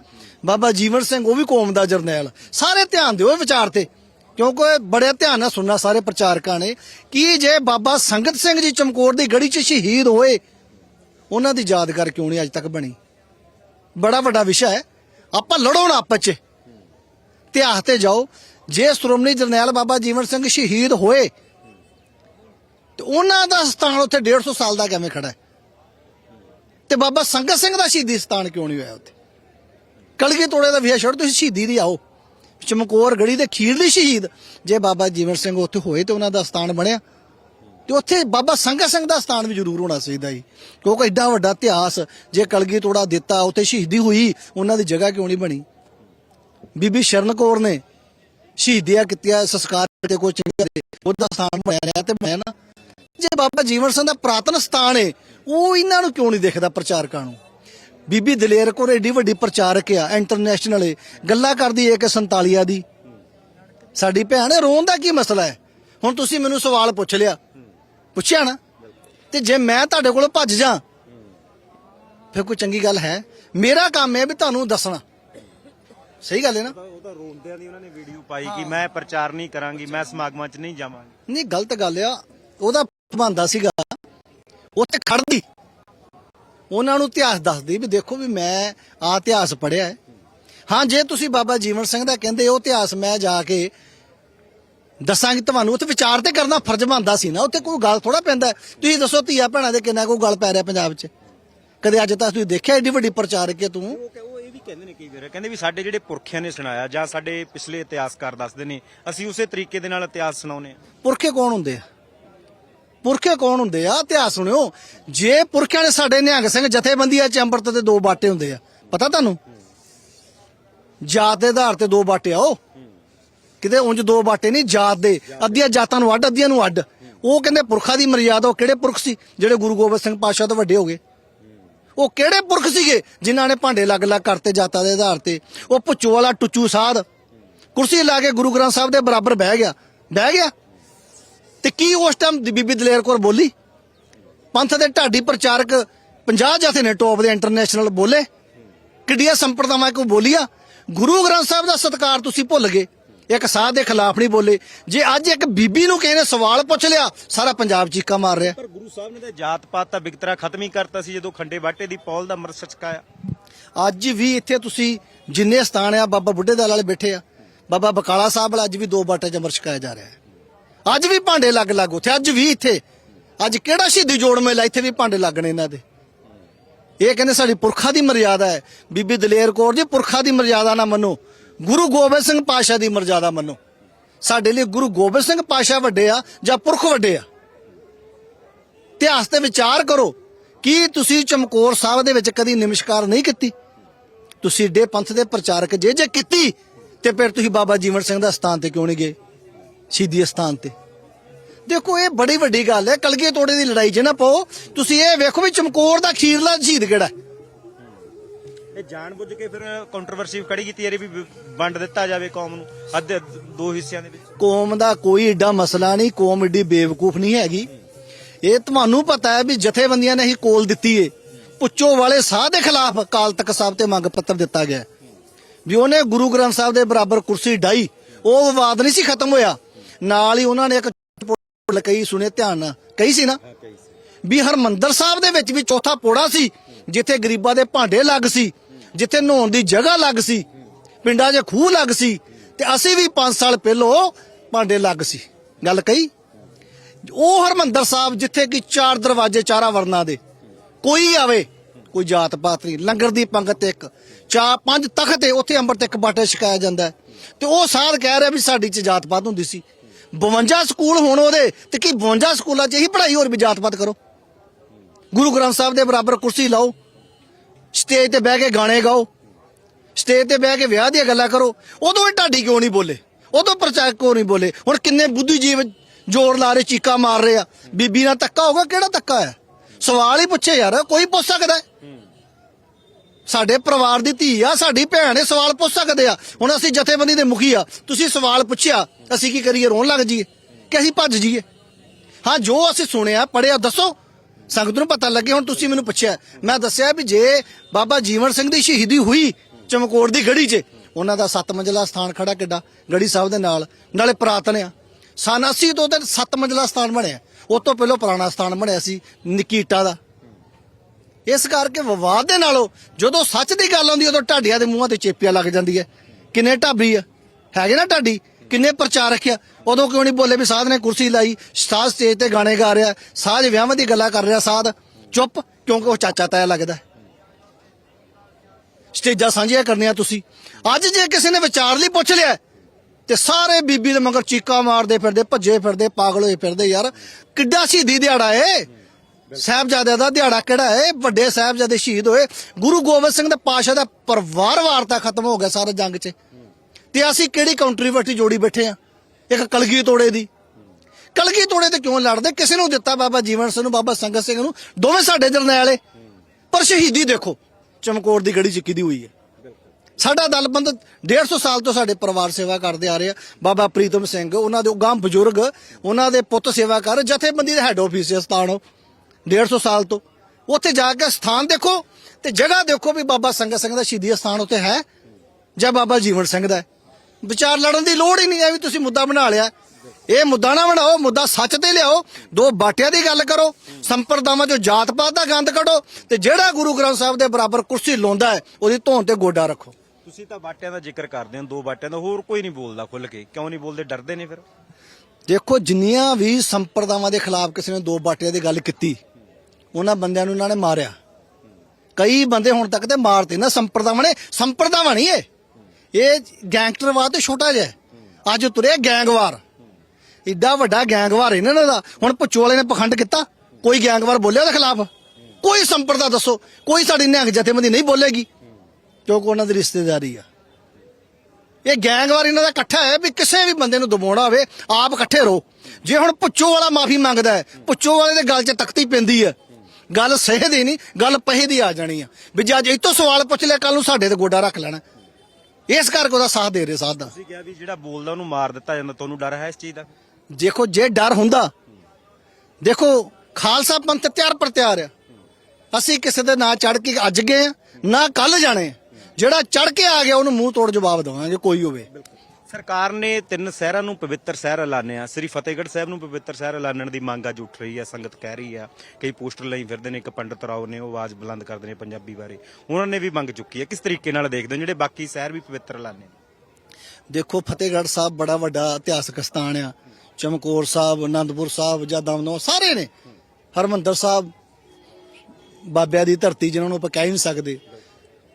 S1: ਬਾਬਾ ਜੀਵਨ ਸਿੰਘ, ਉਹ ਵੀ ਕੌਮ ਦਾ ਜਰਨੈਲ। ਸਾਰੇ ਧਿਆਨ ਦਿਓ ਇਹ ਵਿਚਾਰ ਤੇ। ਕਿਉਂਕਿ ਬੜੇ ਧਿਆਨ ਨਾਲ ਸੁਣਨਾ, ਸਾਰੇ ਪ੍ਰਚਾਰਕਾਂ ਨੇ। ਕਿ ਜੇ ਬਾਬਾ ਸੰਗਤ ਸਿੰਘ ਜੀ ਚਮਕੌਰ ਦੀ ਗੜੀ 'ਚ ਸ਼ਹੀਦ ਹੋਏ ਉਹਨਾਂ ਦੀ ਯਾਦਗਾਰ ਕਿਉਂ ਨਹੀਂ ਅੱਜ ਤੱਕ ਬਣੀ? ਬੜਾ ਵੱਡਾ ਵਿਸ਼ਾ ਹੈ। ਆਪਾਂ ਲੜੋ ਨਾ ਆਪਸ 'ਚ। ਇਤਿਹਾਸ ਤੇ ਜਾਓ। ਜੇ ਸ਼੍ਰੋਮਣੀ ਜਰਨੈਲ ਬਾਬਾ ਜੀਵਨ ਸਿੰਘ ਸ਼ਹੀਦ ਹੋਏ, ਤੇ ਉਹਨਾਂ ਦਾ ਸਥਾਨ ਉੱਥੇ 150 ਸਾਲ ਦਾ ਕਿਵੇਂ ਖੜਾ ਹੈ? ਤੇ ਬਾਬਾ ਸੰਗਤ ਸਿੰਘ ਦਾ ਸ਼ਹੀਦੀ ਸਥਾਨ ਕਿਉਂ ਨਹੀਂ ਹੋਇਆ ਉੱਥੇ? ਕਲਗੀ ਤੋੜੇ ਦਾ ਵਿਸ਼ਾ ਛੱਡ, ਤੁਸੀਂ ਸ਼ਹੀਦੀ ਦੀ ਆਓ। ਚਮਕੌਰ ਗੜੀ ਦੇ ਖੀਰਲੀ ਸ਼ਹੀਦ। ਜੇ ਬਾਬਾ ਜੀਵਨ ਸਿੰਘ ਉੱਥੇ ਹੋਏ ਤੇ ਉਹਨਾਂ ਦਾ ਸਥਾਨ ਬਣਿਆ। ਤੇ ਉੱਥੇ ਬਾਬਾ ਸੰਗਤ ਸਿੰਘ ਦਾ ਸਥਾਨ ਵੀ ਜ਼ਰੂਰ ਹੋਣਾ ਚਾਹੀਦਾ ਜੀ। ਕਿਉਂਕਿ ਐਡਾ ਵੱਡਾ ਇਤਿਹਾਸ ਜੇ ਕਲਗੀ ਤੋੜਾ ਦਿੱਤਾ ਉੱਥੇ ਸ਼ਹੀਦੀ ਹੋਈ ਉਹਨਾਂ ਦੀ ਜਗ੍ਹਾ ਕਿਉਂ ਨਹੀਂ ਬਣੀ? ਬੀਬੀ ਸ਼ਰਨ ਕੌਰ ਨੇ ਸ਼ਹੀਦੀਆਂ ਕੀਤੀਆਂ ਸੰਸਕਾਰ ਤੇ ਕੋਈ ਚੰਗੇ ਦੇ ਉਹਦਾ ਸਥਾਨ ਬਣਿਆ ਰਿਹਾ ਤੇ ਮੈਂ ਨਾ ਜੇ ਬਾਬਾ ਜੀਵਨ ਸਿੰਘ ਦਾ ਪ੍ਰਾਤਨ ਸਥਾਨ ਏ ਉਹ ਇਹਨਾਂ ਨੂੰ ਕਿਉਂ ਨਹੀਂ ਦੇਖਦਾ ਪ੍ਰਚਾਰਕਾਂ ਨੂੰ? ਬੀਬੀ ਦਲੇਰ ਕੌਰ ਏਡੀ ਵੱਡੀ ਪ੍ਰਚਾਰਕ ਆ ਇੰਟਰਨੈਸ਼ਨਲ ਏ। ਗੱਲਾਂ ਕਰਦੀ ਏ ਕਿ 47 ਦੀ। ਸਾਡੀ ਭੈਣ ਹੈ, ਰੋਣ ਦਾ ਕੀ ਮਸਲਾ ਹੈ ਹੁਣ ਤੁਸੀਂ ਮੈਨੂੰ ਸਵਾਲ ਪੁੱਛ ਲਿਆ। ਪੁੱਛਿਆ ਨਾ ਤੇ ਜੇ ਮੈਂ ਤੁਹਾਡੇ ਕੋਲੋਂ ਭੱਜ ਜਾ ਫਿਰ ਕੋਈ ਚੰਗੀ ਗੱਲ ਹੈ। ਮੇਰਾ ਕੰਮ ਹੈ ਵੀ ਤੁਹਾਨੂੰ ਦੱਸਣਾ। ਸਹੀ ਗੱਲ ਹੈ ਨਾ?
S2: ਉਹ ਤਾਂ ਰੋਂਦਿਆਂ ਦੀ ਉਹਨਾਂ ਨੇ ਵੀਡੀਓ ਪਾਈ ਕਿ ਮੈਂ ਪ੍ਰਚਾਰ ਨਹੀਂ ਕਰਾਂਗੀ ਮੈਂ ਸਮਾਗਮਾਂ 'ਚ ਨਹੀਂ ਜਾਵਾਂਗੀ।
S1: ਨਹੀਂ ਗਲਤ ਗੱਲ ਆ। ਉਹਦਾ ਬੰਦਾ ਸੀਗਾ ਉੱਥੇ ਖੜਦੀ। ਉਹਨਾਂ ਨੂੰ ਇਤਿਹਾਸ ਦੱਸਦੀ ਵੀ ਦੇਖੋ ਵੀ ਮੈਂ ਆ ਇਤਿਹਾਸ ਪੜਿਆ ਹੈ। ਹਾਂ ਜੇ ਤੁਸੀਂ ਬਾਬਾ ਜੀਵਨ ਸਿੰਘ ਦਾ ਕਹਿੰਦੇ ਉਹ ਇਤਿਹਾਸ ਮੈਂ ਜਾ ਕੇ ਦੱਸਾਂਗੀ ਤੁਹਾਨੂੰ ਉੱਥੇ ਵਿਚਾਰ ਤੇ ਕਰਨਾ ਫਰਜ਼ ਬਣਦਾ ਸੀ ਨਾ ਉੱਥੇ ਕੋਈ ਗੱਲ ਥੋੜਾ ਪੈਂਦਾ। ਤੁਸੀਂ ਦੱਸੋ ਧੀਆ ਭੈਣਾਂ ਦੇ ਕਿੰਨਾ ਕੋਈ ਗੱਲ ਪੈ ਰਿਹਾ ਪੰਜਾਬ 'ਚ? ਕਦੇ ਅੱਜ ਤੱਕ ਤੁਸੀਂ ਦੇਖਿਆ ਏਡੀ ਵੱਡੀ ਪ੍ਰਚਾਰਕ ਹੈ ਤੂੰ?
S2: ਉਹ ਕ- ਉਹ ਇਹ ਵੀ ਕਹਿੰਦੇ ਨੇ ਕਈ ਵਾਰ ਕਹਿੰਦੇ ਵੀ ਸਾਡੇ ਜਿਹੜੇ ਪੁਰਖਿਆਂ ਨੇ ਸੁਣਾਇਆ ਜਾਂ ਸਾਡੇ ਪਿਛਲੇ ਇਤਿਹਾਸਕਾਰ ਦੱਸਦੇ ਨੇ ਅਸੀਂ ਉਸੇ ਤਰੀਕੇ ਦੇ ਨਾਲ ਇਤਿਹਾਸ ਸੁਣਾਉਨੇ ਆ
S1: ਪੁਰਖੇ ਕੌਣ ਹੁੰਦੇ ਆ? ਪੁਰਖੇ ਕੌਣ ਹੁੰਦੇ ਆ? ਇਤਿਹਾਸ ਸੁਣਿਓ। ਜੇ ਪੁਰਖਿਆਂ ਨੇ ਸਾਡੇ ਨਿਹੰਗ ਸਿੰਘ ਜਥੇਬੰਦੀਆਂ ਚ ਅੰਮ੍ਰਿਤ ਦੇ ਦੋ ਬਾਟੇ ਹੁੰਦੇ ਆ ਪਤਾ ਤੁਹਾਨੂੰ? ਜਾਤ ਦੇ ਆਧਾਰ ਤੇ ਦੋ ਬਾਟੇ ਆ ਉਹ। ਕਿਤੇ ਉਂਝ ਦੋ ਬਾਟੇ ਨਹੀਂ ਜਾਤ ਦੇ। ਅੱਧੀਆਂ ਜਾਤਾਂ ਨੂੰ ਅੱਡ ਅੱਧੀਆਂ ਨੂੰ ਅੱਡ। ਉਹ ਕਹਿੰਦੇ ਪੁਰਖਾਂ ਦੀ ਮਰਿਆਦਾ ਉਹ ਕਿਹੜੇ ਪੁਰਖ ਸੀ? ਜਿਹੜੇ ਗੁਰੂ ਗੋਬਿੰਦ ਸਿੰਘ ਪਾਤਸ਼ਾਹ ਤੋਂ ਵੱਡੇ ਹੋ ਗਏ। ਉਹ ਕਿਹੜੇ ਪੁਰਖ ਸੀਗੇ? ਜਿਨ੍ਹਾਂ ਨੇ ਭਾਂਡੇ ਲੱਗ ਲੱਗ ਕਰਤੇ ਜਾਤਾਂ ਦੇ ਆਧਾਰ ਤੇ। ਉਹ ਭੁੱਚੋ ਵਾਲਾ ਟੁੱਚੂ ਸਾਧ। ਕੁਰਸੀ ਲਾ ਕੇ ਗੁਰੂ ਗ੍ਰੰਥ ਸਾਹਿਬ ਦੇ ਬਰਾਬਰ ਬਹਿ ਗਿਆ। ਬਹਿ ਗਿਆ? ਤੇ ਕੀ ਉਸ ਟਾਈਮ ਬੀਬੀ ਦਲੇਰ ਕੌਰ ਬੋਲੀ? ਪੰਥ ਦੇ ਢਾਡੀ ਪ੍ਰਚਾਰਕ 50 ਜਥੇ ਨੇ ਟੌਪ ਦੇ ਇੰਟਰਨੈਸ਼ਨਲ ਬੋਲੇ। ਕਿੱਡੀਆਂ ਸੰਪਰਦਾਵਾਂ ਕੋ ਬੋਲੀਆਂ? ਗੁਰੂ ਗ੍ਰੰਥ ਸਾਹਿਬ ਦਾ ਸਤਕਾਰ ਤੁਸੀਂ ਭੁੱਲ ਗਏ। ਇੱਕ ਸਾਧ ਦੇ ਖਿਲਾਫ ਨਹੀਂ ਬੋਲੇ। ਜੇ ਅੱਜ ਇੱਕ ਬੀਬੀ ਨੂੰ ਕਿਸੇ ਨੇ ਸਵਾਲ ਪੁੱਛ ਲਿਆ ਸਾਰਾ ਪੰਜਾਬ ਚੀਕਾ ਮਾਰ ਰਿਹਾ।
S2: ਪਰ ਗੁਰੂ ਸਾਹਿਬ ਨੇ ਤਾਂ ਜਾਤ ਪਾਤ ਦਾ ਵਿਗਤਰਾ ਖਤਮ ਹੀ ਕਰਤਾ ਸੀ ਜਦੋਂ ਖੰਡੇ ਬਾਟੇ ਦੀ ਪੌਲ ਦਾ ਅੰਮ੍ਰਿਤ ਛਕਾਇਆ।
S1: ਅੱਜ ਵੀ ਇੱਥੇ ਤੁਸੀਂ ਜਿੰਨੇ ਸਥਾਨ ਆ ਬਾਬਾ ਬੁੱਢੇ ਦਲ ਵਾਲੇ ਬੈਠੇ ਆ। ਬਾਬਾ ਬਕਾਲਾ ਸਾਹਿਬ ਵਾਲਾ ਅੱਜ ਵੀ ਦੋ ਬਾਟੇ ਚ ਅੰਮ੍ਰਿਤ ਛਕਾਇਆ ਜਾ ਰਿਹਾ ਹੈ। ਅੱਜ ਵੀ ਭਾਂਡੇ ਲੱਗ ਲੱਗ ਉੱਥੇ ਅੱਜ ਵੀ ਇੱਥੇ। ਅੱਜ ਕਿਹੜਾ ਸ਼ਹੀਦੀ ਜੋੜ ਮੇਲਾ ਇੱਥੇ ਵੀ ਭਾਂਡੇ ਲੱਗਣੇ ਇਹਨਾਂ ਦੇ? ਇਹ ਕਹਿੰਦੇ ਸਾਡੀ ਪੁਰਖਾਂ ਦੀ ਮਰਿਆਦਾ ਹੈ। ਬੀਬੀ ਦਲੇਰ ਕੌਰ ਜੀ ਪੁਰਖਾਂ ਦੀ ਮਰਿਆਦਾ ਨਾ ਮੰਨੋ। ਗੁਰੂ ਗੋਬਿੰਦ ਸਿੰਘ ਪਾਸ਼ਾ ਦੀ ਮਰਜ਼ਾਦਾ ਮੰਨੋ। ਸਾਡੇ ਲਈ ਗੁਰੂ ਗੋਬਿੰਦ ਸਿੰਘ ਪਾਸ਼ਾ ਵੱਡੇ ਆ ਜਾਂ ਪੁਰਖ ਵੱਡੇ ਆ? ਇਤਿਹਾਸ ਤੇ ਵਿਚਾਰ ਕਰੋ। ਕੀ ਤੁਸੀਂ ਚਮਕੌਰ ਸਾਹਿਬ ਦੇ ਵਿੱਚ ਕਦੀ ਨਮਸਕਾਰ ਨਹੀਂ ਕੀਤੀ? ਤੁਸੀਂ ਏਡੇ ਪੰਥ ਦੇ ਪ੍ਰਚਾਰਕ ਜੇ ਜੇ ਕੀਤੀ, ਤੇ ਫਿਰ ਤੁਸੀਂ ਬਾਬਾ ਜੀਵਨ ਸਿੰਘ ਦਾ ਸਥਾਨ ਤੇ ਕਿਉਂ ਨਹੀਂ ਗਏ? ਸ਼ਹੀਦੀ ਸਥਾਨ ਤੇ। ਦੇਖੋ, ਇਹ ਬੜੀ ਵੱਡੀ ਗੱਲ ਹੈ। ਕਲਗੀ ਤੋੜੇ ਦੀ ਲੜਾਈ ਜੇ ਨਾ ਪਾਓ। ਤੁਸੀਂ ਇਹ ਵੇਖੋ ਵੀ ਚਮਕੌਰ ਦਾ ਖੀਰਲਾ ਸ਼ਹੀਦ ਕਿਹੜਾ
S2: ਇਹ ਜਾਣਬੁੱਝ ਕੇ ਫਿਰ ਕੰਟਰੋਵਰਸੀ ਖੜੀ ਕੀਤੀ ਯਾਰ ਵੀ ਵੰਡ ਦਿੱਤਾ ਜਾਵੇ ਕੌਮ ਨੂੰ ਅੱਧ ਦੋ ਹਿੱਸਿਆਂ ਦੇ ਵਿੱਚ।
S1: ਕੌਮ ਦਾ ਕੋਈ ਏਡਾ ਮਸਲਾ ਨਹੀਂ ਕੌਮ ਏਡੀ ਬੇਵਕੂਫ ਨਹੀਂ ਹੈਗੀ। ਇਹ ਤੁਹਾਨੂੰ ਪਤਾ ਹੈ ਵੀ ਜਥੇਬੰਦੀਆਂ ਨੇ ਹੀ ਕੋਲ ਦਿੱਤੀ ਏ। ਪੁੱਚੋ ਵਾਲੇ ਸਾਹ ਦੇ ਖਿਲਾਫ ਕਾਲ ਤੱਕ ਸਾਹਿਬ ਤੇ ਮੰਗ ਪੱਤਰ ਦਿੱਤਾ ਗਿਆ। ਵੀ ਉਹਨੇ ਗੁਰੂ ਗ੍ਰੰਥ ਸਾਹਿਬ ਦੇ ਬਰਾਬਰ ਕੁਰਸੀ ਡਾਈ ਉਹ ਵਿਵਾਦ ਨਹੀਂ ਸੀ ਖਤਮ ਹੋਇਆ। ਨਾਲ ਹੀ ਉਹਨਾਂ ਨੇ ਇੱਕ ਕਈ ਸੁਣੇ ਧਿਆਨ ਨਾਲ ਕਹੀ ਸੀ ਨਾ? ਵੀ ਹਰਮੰਦਰ ਸਾਹਿਬ ਦੇ ਵਿੱਚ ਵੀ ਚੌਥਾ ਪੋੜਾ ਸੀ ਜਿੱਥੇ ਗਰੀਬਾਂ ਦੇ ਭਾਂਡੇ ਲੱਗ ਸੀ ਜਿੱਥੇ ਨਹਾਉਣ ਦੀ ਜਗ੍ਹਾ ਲੱਗ ਸੀ, ਪਿੰਡਾਂ 'ਚ ਖੂਹ ਲੱਗ ਸੀ, ਤੇ ਅਸੀਂ ਵੀ 5 ਸਾਲ ਪਹਿਲੋਂ ਭਾਂਡੇ ਲੱਗ ਸੀ। ਗੱਲ ਕਹੀ? ਉਹ ਹਰਮੰਦਰ ਸਾਹਿਬ ਜਿੱਥੇ ਕਿ ਚਾਰ ਦਰਵਾਜ਼ੇ ਚਾਰਾ ਵਰਨਾ ਦੇ, ਕੋਈ ਆਵੇ, ਕੋਈ ਜਾਤ ਪਾਤ ਨਹੀਂ। ਲੰਗਰ ਦੀ ਪੰਗਤ ਇੱਕ, ਚਾਰ ਪੰਜ ਤਖਤ ਹੈ, ਉੱਥੇ ਅੰਮ੍ਰਿਤ ਇੱਕ ਬਾਟੇ ਛਕਾਇਆ ਜਾਂਦਾ ਤੇ ਉਹ ਸਾਧ ਕਹਿ ਰਿਹਾ ਵੀ ਸਾਡੀ ਚ ਜਾਤ ਪਾਤ ਹੁੰਦੀ ਸੀ। 52 ਸਕੂਲ ਹੋਣ ਉਹਦੇ, ਤੇ ਕੀ 52 ਸਕੂਲਾਂ 'ਚ ਇਹੀ ਪੜ੍ਹਾਈ ਹੋਰ ਵੀ ਜਾਤ ਪਾਤ ਕਰੋ? ਗੁਰੂ ਗ੍ਰੰਥ ਸਾਹਿਬ ਦੇ ਬਰਾਬਰ ਕੁਰਸੀ ਲਾਓ। ਸਟੇਜ ਤੇ ਬਹਿ ਕੇ ਗਾਣੇ ਗਾਓ। ਸਟੇਜ ਤੇ ਬਹਿ ਕੇ ਵਿਆਹ ਦੀਆਂ ਗੱਲਾਂ ਕਰੋ। ਉਦੋਂ ਇਹ ਢਾਡੀ ਕਿਉਂ ਨਹੀਂ ਬੋਲੇ? ਉਦੋਂ ਪ੍ਰਚਾਰਕ ਕਿਉਂ ਨਹੀਂ ਬੋਲੇ? ਹੁਣ ਕਿੰਨੇ ਬੁੱਧੀਜੀਵ ਜ਼ੋਰ ਲਾ ਰਹੇ, ਚੀਕਾ ਮਾਰ ਰਹੇ ਆ। ਬੀਬੀ ਨਾਲ ਧੱਕਾ ਹੋਗਾ ਕਿਹੜਾ ਧੱਕਾ ਹੈ? ਸਵਾਲ ਹੀ ਪੁੱਛੇ ਯਾਰ, ਕੋਈ ਪੁੱਛ ਸਕਦਾ ਸਾਡੇ ਪਰਿਵਾਰ ਦੀ ਧੀ ਆ, ਸਾਡੀ ਭੈਣ ਇਹ ਸਵਾਲ ਪੁੱਛ ਸਕਦੇ ਆ। ਹੁਣ ਅਸੀਂ ਜਥੇਬੰਦੀ ਦੇ ਮੁਖੀ ਆ। ਤੁਸੀਂ ਸਵਾਲ ਪੁੱਛਿਆ, ਅਸੀਂ ਕੀ ਕਰੀਏ? ਰੋਣ ਲੱਗ ਜਾਈਏ। ਕਿ ਅਸੀਂ ਭੱਜ ਜਾਈਏ? ਹਾਂ, ਜੋ ਅਸੀਂ ਸੁਣਿਆ ਪੜਿਆ ਦੱਸੋ। ਸੰਗਤ ਨੂੰ ਪਤਾ ਲੱਗੇ ਹੁਣ ਤੁਸੀਂ ਮੈਨੂੰ ਪੁੱਛਿਆ। ਮੈਂ ਦੱਸਿਆ ਵੀ ਜੇ ਬਾਬਾ ਜੀਵਨ ਸਿੰਘ ਦੀ ਸ਼ਹੀਦੀ ਹੋਈ ਚਮਕੌਰ ਦੀ ਗੜੀ 'ਚ, ਉਹਨਾਂ ਦਾ ਸੱਤ ਮੰਜ਼ਲਾ ਸਥਾਨ ਖੜਾ ਕਿੱਡਾ? ਗੜੀ ਸਾਹਿਬ ਦੇ ਨਾਲ, ਨਾਲੇ ਪੁਰਾਤਨ ਆ। ਸਨ 80 ਤੋਂ ਤੇ ਸੱਤ ਮੰਜ਼ਲਾ ਸਥਾਨ ਬਣਿਆ। ਉਹ ਤੋਂ ਪਹਿਲਾਂ ਪੁਰਾਣਾ ਸਥਾਨ ਬਣਿਆ ਸੀ, ਨਿੱਕੀਟਾ ਦਾ। ਇਸ ਕਰਕੇ ਵਿਵਾਦ ਦੇ ਨਾਲੋਂ, ਜਦੋਂ ਸੱਚ ਦੀ ਗੱਲ ਆਉਂਦੀ ਉਦੋਂ ਢਾਡੀਆਂ ਦੇ ਮੂੰਹਾਂ ਤੇ ਚੇਪੀਆਂ ਲੱਗ ਜਾਂਦੀ ਹੈ। ਕਿੰਨੇ ਢਾਬੀ ਆ? ਹੈਗੇ ਨਾ ਢਾਡੀ? ਕਿੰਨੇ ਪ੍ਰਚਾਰ ਰੱਖਿਆ? ਉਦੋਂ ਕਿਉਂ ਨਹੀਂ ਬੋਲੇ ਵੀ ਸਾਧ ਨੇ ਕੁਰਸੀ ਲਾਈ, ਸਾਧ ਸਟੇਜ ਤੇ ਗਾਣੇ ਗਾ ਰਿਹਾ, ਸਾਧ ਵਿਆਹਾਂ ਦੀ ਗੱਲਾਂ ਕਰ ਰਿਹਾ ਸਾਧ। ਚੁੱਪ, ਕਿਉਂਕਿ ਉਹ ਚਾਚਾ ਤਾਇਆ ਲੱਗਦਾ ਸਟੇਜਾਂ ਸਾਂਝੀਆਂ ਕਰਨੀਆਂ ਤੁਸੀਂ। ਅੱਜ ਜੇ ਕਿਸੇ ਨੇ ਵਿਚਾਰ ਲਈ ਪੁੱਛ ਲਿਆ, ਤੇ ਸਾਰੇ ਬੀਬੀ ਦੇ ਮਗਰ ਚੀਕਾਂ ਮਾਰਦੇ ਫਿਰਦੇ, ਭੱਜੇ ਫਿਰਦੇ, ਪਾਗਲ ਹੋਏ ਫਿਰਦੇ ਯਾਰ। ਕਿੱਡਾ ਸ਼ਹੀਦੀ ਦਿਹਾੜਾ ਏ। ਸਾਹਿਬਜ਼ਾਦਿਆਂ ਦਾ ਦਿਹਾੜਾ ਕਿਹੜਾ ਏ? ਵੱਡੇ ਸਾਹਿਬਜ਼ਾਦੇ ਸ਼ਹੀਦ ਹੋਏ। ਗੁਰੂ ਗੋਬਿੰਦ ਸਿੰਘ ਦੇ ਪਾਸ਼ਾ ਦਾ ਪਰਿਵਾਰ ਵਾਰਤਾ ਖਤਮ ਹੋ ਗਿਆ ਸਾਰੇ ਜੰਗ 'ਚ। ਤੇ ਅਸੀਂ ਕਿਹੜੀ ਕੰਟਰੀਵਰਟੀ ਜੋੜੀ ਬੈਠੇ ਆ? ਇੱਕ ਕਲਗੀ ਤੋੜੇ ਦੀ। ਕਲਗੀ ਤੋੜੇ ਤੇ ਕਿਉਂ ਲੜਦੇ? ਕਿਸੇ ਨੂੰ ਦਿੱਤਾ ਬਾਬਾ ਜੀਵਨ ਸਿੰਘ ਨੂੰ, ਬਾਬਾ ਸੰਗਤ ਸਿੰਘ ਨੂੰ। ਦੋਵੇਂ ਸਾਡੇ ਜਰਨੈਲ ਏ। ਪਰ ਸ਼ਹੀਦੀ ਦੇਖੋ, ਚਮਕੌਰ ਦੀ ਗੜੀ ਚ ਦੀ ਹੋਈ ਹੈ ਸਾਡਾ ਦਲਬੰਦ 150 ਸਾਲ ਤੋਂ ਸਾਡੇ ਪਰਿਵਾਰ ਸੇਵਾ ਕਰਦੇ ਆ ਰਹੇ। ਆ ਬਾਬਾ ਪ੍ਰੀਤਮ ਸਿੰਘ, ਉਹਨਾਂ ਦੇ ਗਾਂ ਬਜ਼ੁਰਗ, ਉਹਨਾਂ ਦੇ ਪੁੱਤ ਸੇਵਾ ਕਰ, ਜਥੇਬੰਦੀ ਦੇ ਹੈੱਡ ਆਫਿਸ ਹੈ ਸਥਾਨ ਉਹ 150 ਸਾਲ ਤੋਂ। ਉੱਥੇ ਜਾ ਕੇ ਸਥਾਨ ਦੇਖੋ ਤੇ ਜਗ੍ਹਾ ਦੇਖੋ ਵੀ ਬਾਬਾ ਸੰਗਤ ਸਿੰਘ ਦਾ ਸ਼ਹੀਦੀ ਸਥਾਨ ਉੱਥੇ ਹੈ ਜਾਂ ਬਾਬਾ ਜੀਵਨ ਸਿੰਘ ਦਾ ਵਿਚਾਰ ਲੜਨ ਦੀ ਲੋੜ ਹੀ ਨਹੀਂ ਹੈ ਵੀ ਤੁਸੀਂ ਮੁੱਦਾ ਬਣਾ ਲਿਆ। ਇਹ ਮੁੱਦਾ ਨਾ ਬਣਾਓ ਮੁੱਦਾ ਸੱਚ ਤੇ ਲਿਆਓ ਦੋ ਬਾਟਿਆਂ ਦੀ ਗੱਲ ਕਰੋ ਸੰਪਰਦਾਵਾਂ ਚੋਂ ਜਾਤ ਪਾਤ ਦਾ ਗੰਦ ਕੱਢੋ ਤੇ ਜਿਹੜਾ ਗੁਰੂ ਗ੍ਰੰਥ ਸਾਹਿਬ ਦੇ ਬਰਾਬਰ ਕੁਰਸੀ ਲਾਉਂਦਾ ਹੈ ਉਹਦੀ ਧੌਣ ਤੇ ਗੋਡਾ ਰੱਖੋ।
S2: ਤੁਸੀਂ ਤਾਂ ਬਾਟਿਆਂ ਦਾ ਜ਼ਿਕਰ ਕਰਦੇ ਹੋ ਦੋ ਬਾਟਿਆਂ ਦਾ ਹੋਰ ਕੋਈ ਨਹੀਂ ਬੋਲਦਾ ਖੁੱਲ ਕੇ। ਕਿਉਂ ਨਹੀਂ ਬੋਲਦੇ? ਡਰਦੇ ਨੇ ਫਿਰ।
S1: ਦੇਖੋ ਜਿੰਨੀਆਂ ਵੀ ਸੰਪਰਦਾਵਾਂ ਦੇ ਖਿਲਾਫ ਕਿਸੇ ਨੇ ਦੋ ਬਾਟਿਆਂ ਦੀ ਗੱਲ ਕੀਤੀ ਉਹਨਾਂ ਬੰਦਿਆਂ ਨੂੰ ਇਹਨਾਂ ਨੇ ਮਾਰਿਆ। ਕਈ ਬੰਦੇ ਹੁਣ ਤੱਕ ਤੇ ਮਾਰਤੇ ਨਾ ਸੰਪਰਦਾਵਾਂ ਨੇ ਸੰਪਰਦਾਵਾਂ ਨਹੀਂ ਇਹ। ਇਹ ਗੈਂਗਸਟਰਵਾਦ ਤੇ ਛੋਟਾ ਜਿਹਾ ਹੈ। ਅੱਜ ਤੁਰਿਆ ਗੈਂਗਵਾਰ ਇੱਡਾ ਵੱਡਾ ਗੈਂਗਵਾਰ ਇਹਨਾਂ ਦਾ। ਹੁਣ ਪੁੱਛੋ ਵਾਲੇ ਨੇ ਪਖੰਡ ਕੀਤਾ। ਕੋਈ ਗੈਂਗਵਾਰ ਬੋਲਿਆ ਉਹਦੇ ਖਿਲਾਫ? ਕੋਈ ਸੰਪਰਦਾ ਦੱਸੋ। ਕੋਈ ਸਾਡੀ ਨਿਹੰਗ ਜਥੇਬੰਦੀ ਨਹੀਂ ਬੋਲੇਗੀ। ਕਿਉਂਕਿ ਉਹਨਾਂ ਦੀ ਰਿਸ਼ਤੇਦਾਰੀ ਆ। ਇਹ ਗੈਂਗਵਾਰ ਇਹਨਾਂ ਦਾ ਇਕੱਠਾ ਹੈ ਵੀ ਕਿਸੇ ਵੀ ਬੰਦੇ ਨੂੰ ਦਬਾਉਣਾ ਹੋਵੇ, ਆਪ ਇਕੱਠੇ ਰਹੋ। ਜੇ ਹੁਣ ਪੁੱਛੋ ਵਾਲਾ ਮਾਫੀ ਮੰਗਦਾ ਹੈ ਪੁੱਛੋ ਵਾਲੇ ਦੇ ਗੱਲ 'ਚ ਤਖਤੀ ਪੈਂਦੀ ਹੈ। ਗੱਲ ਸਹੀ ਦੀ ਨਹੀਂ, ਗੱਲ ਪਹੇ ਦੀ ਆ ਜਾਣੀ ਆ। ਵੀ ਜੇ ਅੱਜ ਇਤੋਂ ਸਵਾਲ ਪੁੱਛ ਲਿਆ ਕੱਲ ਨੂੰ ਸਾਡੇ ਤੇ ਗੋਡਾ ਰੱਖ ਲੈਣਾ। ਇਸ ਕਰਕੇ ਉਹਦਾ ਸਾਥ ਦੇ ਰਹੇ ਦਾ।
S2: ਤੁਸੀਂ ਕਿਹਾ ਵੀ ਜਿਹੜਾ ਬੋਲਦਾ ਉਹਨੂੰ ਮਾਰ ਦਿੱਤਾ ਜਾਂਦਾ ਤੁਹਾਨੂੰ ਡਰ ਹੈ ਇਸ ਚੀਜ਼ ਦਾ?
S1: ਦੇਖੋ ਜੇ ਡਰ ਹੁੰਦਾ ਦੇਖੋ ਖਾਲਸਾ ਪੰਥ ਤਿਆਰ ਪਰ ਤਿਆਰ ਆ। ਅਸੀਂ ਕਿਸੇ ਦੇ ਨਾਂ ਚੜ ਕੇ ਅੱਜ ਗਏ ਆ ਨਾ ਕੱਲ ਜਾਣੇ। ਜਿਹੜਾ ਚੜ ਕੇ ਆ ਗਿਆ ਉਹਨੂੰ ਮੂੰਹ ਤੋੜ ਜਵਾਬ ਦੇਵਾਂਗੇ ਕੋਈ ਹੋਵੇ।
S2: ਸਰਕਾਰ ਨੇ ਤਿੰਨ ਸ਼ਹਿਰਾਂ ਨੂੰ ਪਵਿੱਤਰ ਸ਼ਹਿਰ ਐਲਾਨਿਆ ਸ੍ਰੀ ਫਤਿਹਗੜ੍ਹ ਸਾਹਿਬ ਨੂੰ ਪਵਿੱਤਰ ਸ਼ਹਿਰ ਐਲਾਨਣ ਦੀ ਮੰਗ ਅੱਜ ਉੱਠ ਰਹੀ ਹੈ ਸੰਗਤ ਕਹਿ ਰਹੀ ਆ ਕਈ ਪੋਸਟਰ ਲਈ ਫਿਰਦੇ ਨੇ, ਇੱਕ ਪੰਡਤ ਰਾਓ ਨੇ, ਉਹ ਆਵਾਜ਼ ਬੁਲੰਦ ਕਰਦੇ ਨੇ ਪੰਜਾਬੀ ਬਾਰੇ। ਉਹਨਾਂ ਨੇ ਵੀ ਮੰਗ ਚੁੱਕੀ ਹੈ ਕਿਸ ਤਰੀਕੇ ਨਾਲ ਦੇਖਦੇ ਹੋ ਜਿਹੜੇ ਬਾਕੀ ਸ਼ਹਿਰ ਵੀ ਪਵਿੱਤਰ ਐਲਾਨੇ
S1: ਦੇਖੋ, ਫਤਿਹਗੜ੍ਹ ਸਾਹਿਬ ਬੜਾ ਵੱਡਾ ਇਤਿਹਾਸਕ ਸਥਾਨ ਆ। ਚਮਕੌਰ ਸਾਹਿਬ ਆਨੰਦਪੁਰ ਸਾਹਿਬ, ਜਾਂ ਸਾਰੇ ਨੇ। ਹਰਮੰਦਰ ਸਾਹਿਬ, ਬਾਬਿਆਂ ਦੀ ਧਰਤੀ ਜਿਨ੍ਹਾਂ ਨੂੰ ਆਪਾਂ ਕਹਿ ਹੀ ਨਹੀਂ ਸਕਦੇ।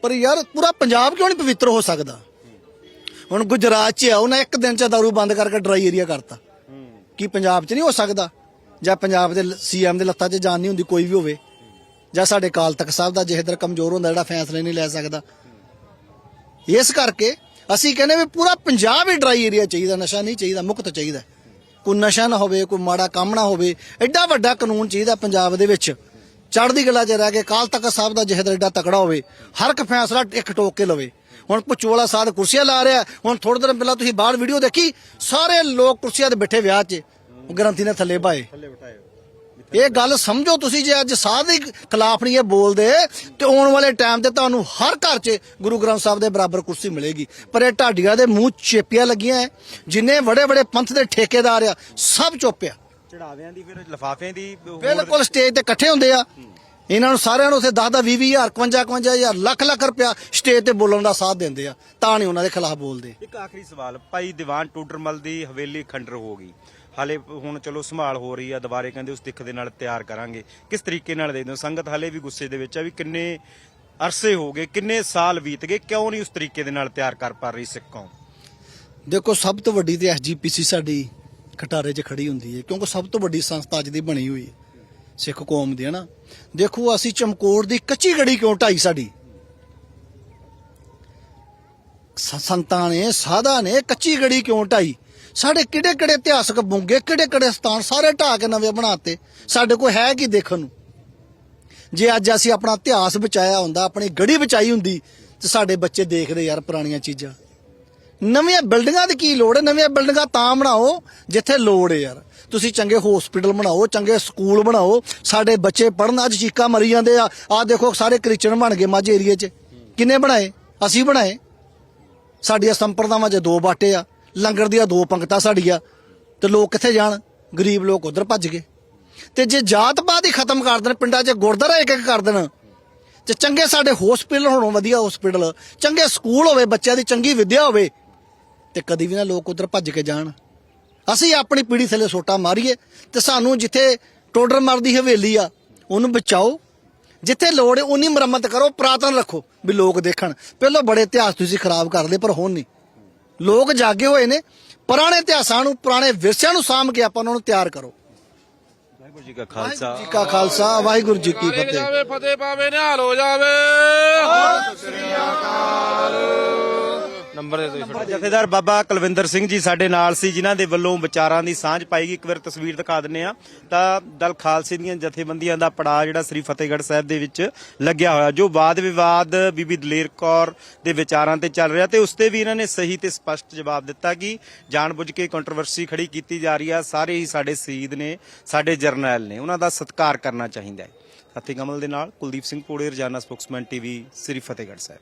S1: ਪਰ ਯਾਰ, ਪੂਰਾ ਪੰਜਾਬ ਕਿਉਂ ਨਹੀਂ ਪਵਿੱਤਰ ਹੋ ਸਕਦਾ? ਹੁਣ ਗੁਜਰਾਤ 'ਚ ਆ, ਉਹਨਾਂ ਇੱਕ ਦਿਨ 'ਚ ਦਾਰੂ ਬੰਦ ਕਰਕੇ ਡਰਾਈ ਏਰੀਆ ਕਰਤਾ। ਕੀ ਪੰਜਾਬ 'ਚ ਨਹੀਂ ਹੋ ਸਕਦਾ? ਜਾਂ ਪੰਜਾਬ ਦੇ ਸੀਐਮ ਦੇ ਲੱਤਾਂ 'ਚ ਜਾਨ ਨਹੀਂ ਹੁੰਦੀ, ਕੋਈ ਵੀ ਹੋਵੇ। ਜਾਂ ਸਾਡੇ ਕਾਲ ਤਖਤ ਸਾਹਿਬ ਦਾ ਜਿਹਦਰ ਕਮਜ਼ੋਰ ਹੁੰਦਾ, ਜਿਹੜਾ ਫੈਸਲੇ ਨਹੀਂ ਲੈ ਸਕਦਾ। ਇਸ ਕਰਕੇ ਅਸੀਂ ਕਹਿੰਦੇ ਵੀ ਪੂਰਾ ਪੰਜਾਬ ਹੀ ਡਰਾਈ ਏਰੀਆ ਚਾਹੀਦਾ, ਨਸ਼ਾ ਨਹੀਂ ਚਾਹੀਦਾ, ਮੁਕਤ ਚਾਹੀਦਾ। ਕੋਈ ਨਸ਼ਾ ਨਾ ਹੋਵੇ, ਕੋਈ ਮਾੜਾ ਕੰਮ ਨਾ ਹੋਵੇ, ਐਡਾ ਵੱਡਾ ਕਾਨੂੰਨ ਚਾਹੀਦਾ ਪੰਜਾਬ ਦੇ ਵਿੱਚ। ਚੜ੍ਹਦੀ ਕਲਾ 'ਚ ਰਹਿ ਕੇ ਕਾਲ ਤਖਤ ਸਾਹਿਬ ਦਾ ਜਿਹਦਰ ਐਡਾ ਤਕੜਾ ਹੋਵੇ, ਹਰ ਇੱਕ ਫੈਸਲਾ ਇੱਕ ਟੋਕ ਕੇ ਲਵੇ। ਹੁਣ ਪੁਚੋਲਾ ਸਾਧ ਕੁਰਸੀਆਂ ਲਾ ਰਿਹਾ ਹੁਣ ਥੋੜੇ ਦਿਨ ਪਹਿਲਾਂ ਤੁਸੀਂ ਬਾਹਰ ਵੀਡੀਓ ਦੇਖੀ ਸਾਰੇ ਲੋਕ ਕੁਰਸੀਆਂ ਤੇ ਬੈਠੇ ਵਿਆਹ 'ਚ ਗ੍ਰੰਥੀ ਨੇ ਥੱਲੇ
S2: ਬਿਠਾਏ
S1: ਇਹ ਗੱਲ ਸਮਝੋ ਤੁਸੀਂ ਜੇ ਅੱਜ ਸਾਧ ਦੇ ਖਿਲਾਫ ਨਹੀਂ ਇਹ ਬੋਲਦੇ ਤੇ ਆਉਣ ਵਾਲੇ ਟਾਈਮ ਤੇ ਤੁਹਾਨੂੰ ਹਰ ਘਰ 'ਚ ਗੁਰੂ ਗ੍ਰੰਥ ਸਾਹਿਬ ਦੇ ਬਰਾਬਰ ਕੁਰਸੀ ਮਿਲੇਗੀ। ਪਰ ਇਹ ਢਾਡੀਆਂ ਦੇ ਮੂੰਹ ਚੇਪੀਆਂ ਲੱਗੀਆਂ ਐ ਜਿੰਨੇ ਵੱਡੇ ਵੱਡੇ ਪੰਥ ਦੇ ਠੇਕੇਦਾਰ ਆ ਸਭ ਚੁੱਪ ਆ।
S2: ਚੜਾਵਿਆਂ ਦੀ ਫਿਰ ਲਫਾਫਿਆਂ ਦੀ
S1: ਬਿਲਕੁਲ ਸਟੇਜ ਤੇ ਇਕੱਠੇ ਹੁੰਦੇ ਆ। ਇਹਨਾਂ ਨੂੰ ਸਾਰਿਆਂ ਨੂੰ ਉੱਥੇ 10 10 20 ਹਜ਼ਾਰ 55 55 ਹਜ਼ਾਰ ਲੱਖ ਲੱਖ ਰੁਪਇਆ ਸਟੇਜ ਤੇ ਬੋਲਣ ਦਾ ਸਾਥ ਦਿੰਦੇ ਆ। ਤਾਂ ਨਹੀਂ ਉਹਨਾਂ ਦੇ ਖਿਲਾਫ ਬੋਲਦੇ।
S2: ਇੱਕ ਆਖਰੀ ਸਵਾਲ ਭਾਈ ਦੀਵਾਨ ਟੂਡਰਮਲ ਦੀ ਹਵੇਲੀ ਖੰਡਰ ਹੋ ਗਈ। ਹਾਲੇ ਹੁਣ ਚਲੋ ਸੰਭਾਲ ਹੋ ਰਹੀ ਆ ਦੁਬਾਰੇ ਕਹਿੰਦੇ ਉਸ ਤਿੱਖ ਦੇ ਨਾਲ ਤਿਆਰ ਕਰਾਂਗੇ। ਕਿਸ ਤਰੀਕੇ ਨਾਲ ਦੇਖਦੇ ਹੋ? ਸੰਗਤ ਹਾਲੇ ਵੀ ਗੁੱਸੇ ਦੇ ਵਿੱਚ ਆ ਵੀ ਕਿੰਨੇ ਅਰਸੇ ਹੋ ਗਏ ਕਿੰਨੇ ਸਾਲ ਬੀਤ ਗਏ ਕਿਉਂ ਨਹੀਂ ਉਸ ਤਰੀਕੇ ਦੇ ਨਾਲ ਤਿਆਰ ਕਰ ਪਾ ਰਹੀ ਸਿੱਖ ਕੌਮ?
S1: ਦੇਖੋ ਸਭ ਤੋਂ ਵੱਡੀ ਤੇ ਐਸਜੀਪੀਸੀ ਸਾਡੀ ਖਟਾਰੇ 'ਚ ਖੜੀ ਹੁੰਦੀ ਹੈ ਕਿਉਂਕਿ ਸਭ ਤੋਂ ਵੱਡੀ ਸੰਸਥਾ ਅੱਜ ਦੀ ਬਣੀ ਹੋਈ ਹੈ। ਸਿੱਖ ਕੌਮ ਦੀ ਹੈ ਨਾ ਦੇਖੋ, ਅਸੀਂ ਚਮਕੌਰ ਦੀ ਕੱਚੀ ਗੜੀ ਕਿਉਂ ਢਾਈ ਸਾਡੀ? ਸੰਤਾਂ ਨੇ, ਸਾਧਾ ਨੇ ਕੱਚੀ ਗੜੀ ਕਿਉਂ ਢਾਈ? ਸਾਡੇ ਕਿਹੜੇ ਕਿਹੜੇ ਇਤਿਹਾਸਕ ਬੁੰਗੇ ਕਿਹੜੇ ਕਿਹੜੇ ਸਥਾਨ ਸਾਰੇ ਢਾ ਕੇ ਨਵੇਂ ਬਣਾਤੇ? ਸਾਡੇ ਕੋਲ ਹੈ ਕੀ ਦੇਖਣ ਨੂੰ? ਜੇ ਅੱਜ ਅਸੀਂ ਆਪਣਾ ਇਤਿਹਾਸ ਬਚਾਇਆ ਹੁੰਦਾ, ਆਪਣੀ ਗੜੀ ਬਚਾਈ ਹੁੰਦੀ, ਤੇ ਸਾਡੇ ਬੱਚੇ ਦੇਖਦੇ ਯਾਰ ਪੁਰਾਣੀਆਂ ਚੀਜ਼ਾਂ। ਨਵੀਆਂ ਬਿਲਡਿੰਗਾਂ ਦੀ ਕੀ ਲੋੜ ਹੈ? ਨਵੀਆਂ ਬਿਲਡਿੰਗਾਂ ਤਾਂ ਬਣਾਓ, ਜਿੱਥੇ ਲੋੜ ਹੈ ਯਾਰ। ਤੁਸੀਂ ਚੰਗੇ ਹਸਪੀਟਲ ਬਣਾਓ, ਚੰਗੇ ਸਕੂਲ ਬਣਾਓ, ਸਾਡੇ ਬੱਚੇ ਪੜਨ ਅੱਜ ਚੀਕਾ ਮਰੀ ਜਾਂਦੇ ਆ। ਆ ਦੇਖੋ, ਸਾਰੇ ਕ੍ਰਿਸਚਨ ਬਣ ਗਏ ਮਾਝੇ ਏਰੀਏ 'ਚ। ਕਿੰਨੇ ਬਣਾਏ? ਅਸੀਂ ਬਣਾਏ। ਸਾਡੀਆਂ ਸੰਪਰਦਾਵਾਂ 'ਚ ਦੋ ਬਾਟੇ ਆ, ਲੰਗਰ ਦੀਆਂ ਦੋ ਪੰਕਤਾਂ ਸਾਡੀਆਂ। ਤੇ ਲੋਕ ਕਿੱਥੇ ਜਾਣ? ਗਰੀਬ ਲੋਕ ਉਧਰ ਭੱਜ ਗਏ। ਤੇ ਜੇ ਜਾਤ ਪਾਤ ਹੀ ਖਤਮ ਕਰ ਦੇਣ, ਪਿੰਡਾਂ 'ਚ ਗੁਰਦੁਆਰਾ ਇੱਕ ਇੱਕ ਕਰ ਦੇਣ, ਤੇ ਚੰਗੇ ਸਾਡੇ ਹਸਪੀਟਲ ਹੋਣ, ਵਧੀਆ ਹਸਪੀਟਲ ਚੰਗੇ ਸਕੂਲ ਹੋਵੇ, ਬੱਚਿਆਂ ਦੀ ਚੰਗੀ ਵਿੱਦਿਆ ਹੋਵੇ, ਤੇ ਕਦੀ ਵੀ ਨਾ ਲੋਕ ਉਧਰ ਭੱਜ ਕੇ ਜਾਣ। ਅਸੀਂ ਆਪਣੀ ਪੀੜੀ ਥੱਲੇ ਸੋਟਾ ਮਾਰੀਏ ਤੇ ਸਾਨੂੰ ਜਿੱਥੇ ਟੋਡਰ ਮਰਦੀ ਹਵੇਲੀ ਆ ਉਹਨੂੰ ਬਚਾਓ। ਜਿੱਥੇ ਲੋੜ ਹੈ ਉਨੀ ਮੁਰੰਮਤ ਕਰੋ ਪ੍ਰਾਤਨ ਰੱਖੋ ਵੀ ਲੋਕ ਦੇਖਣ। ਪਹਿਲਾਂ ਬੜੇ ਇਤਿਹਾਸ ਤੁਸੀਂ ਖਰਾਬ ਕਰ ਲਏ ਪਰ ਹੁਣ ਨਹੀਂ। ਲੋਕ ਜਾਗੇ ਹੋਏ ਨੇ ਪੁਰਾਣੇ ਇਤਿਹਾਸਾਂ ਨੂੰ ਪੁਰਾਣੇ ਵਿਰਸਿਆਂ ਨੂੰ ਸਾਂਭ ਕੇ ਆਪਾਂ ਉਹਨਾਂ ਨੂੰ ਤਿਆਰ ਕਰੋ।
S2: ਵਾਹਿਗੁਰੂ ਜੀ ਕਾ ਖਾਲਸਾ।
S1: ਵਾਹਿਗੁਰੂ ਜੀ ਕਾ ਖਾਲਸਾ ਵਾਹਿਗੁਰੂ ਜੀ ਕੀ
S3: ਮਾਰੇ
S1: ਫਤਿਹ।
S3: ਜਾਵੇ ਫਤਿਹ ਪਾਵੇ ਨਿਹਾਲ ਹੋ ਜਾਵੇ। ਨੰਬਰ ਦੇ ਦਿਓ ਜੀ
S2: ਜਥੇਦਾਰ ਬਾਬਾ ਕੁਲਵਿੰਦਰ ਸਿੰਘ ਜੀ ਸਾਡੇ ਨਾਲ ਸੀ ਜਿਨ੍ਹਾਂ ਦੇ ਵੱਲੋਂ ਵਿਚਾਰਾਂ ਦੀ ਸਾਂਝ ਪਾਈ ਗਈ। ਇੱਕ ਵਾਰ ਤਸਵੀਰ ਦਿਖਾ ਦਿੰਨੇ ਆ ਤਾਂ ਦਲ ਖਾਲਸੇ ਦੀਆਂ ਜਥੇਬੰਦੀਆਂ ਦਾ ਪੜਾਅ ਜਿਹੜਾ ਸ੍ਰੀ ਫਤਿਹਗੜ੍ਹ ਸਾਹਿਬ ਦੇ ਵਿੱਚ ਲੱਗਿਆ ਹੋਇਆ ਜੋ ਵਾਦ ਵਿਵਾਦ ਬੀਬੀ ਦਲੇਰ ਕੌਰ ਦੇ ਵਿਚਾਰਾਂ ਤੇ ਚੱਲ ਰਿਹਾ ਤੇ ਉਸ ਤੇ ਵੀ ਇਹਨਾਂ ਨੇ ਸਹੀ ਤੇ ਸਪਸ਼ਟ ਜਵਾਬ ਦਿੱਤਾ ਕਿ ਜਾਣਬੁੱਝ ਕੇ ਕੰਟਰੋਵਰਸੀ ਖੜੀ ਕੀਤੀ ਜਾ ਰਹੀ ਆ। ਸਾਰੇ ਹੀ ਸਾਡੇ ਸ਼ਹੀਦ ਨੇ ਸਾਡੇ ਜਰਨੈਲ ਨੇ ਉਹਨਾਂ ਦਾ ਸਤਿਕਾਰ ਕਰਨਾ ਚਾਹੀਦਾ ਹੈ। ਸਾਥੀ ਕਮਲ ਦੇ ਨਾਲ ਕੁਲਦੀਪ ਸਿੰਘ ਪੋੜੇ ਰਜਾਨਾ ਸਪੋਕਸਮੈਨ ਟੀਵੀ ਸ੍ਰੀ ਫਤਿਹਗੜ੍ਹ ਸਾਹਿਬ।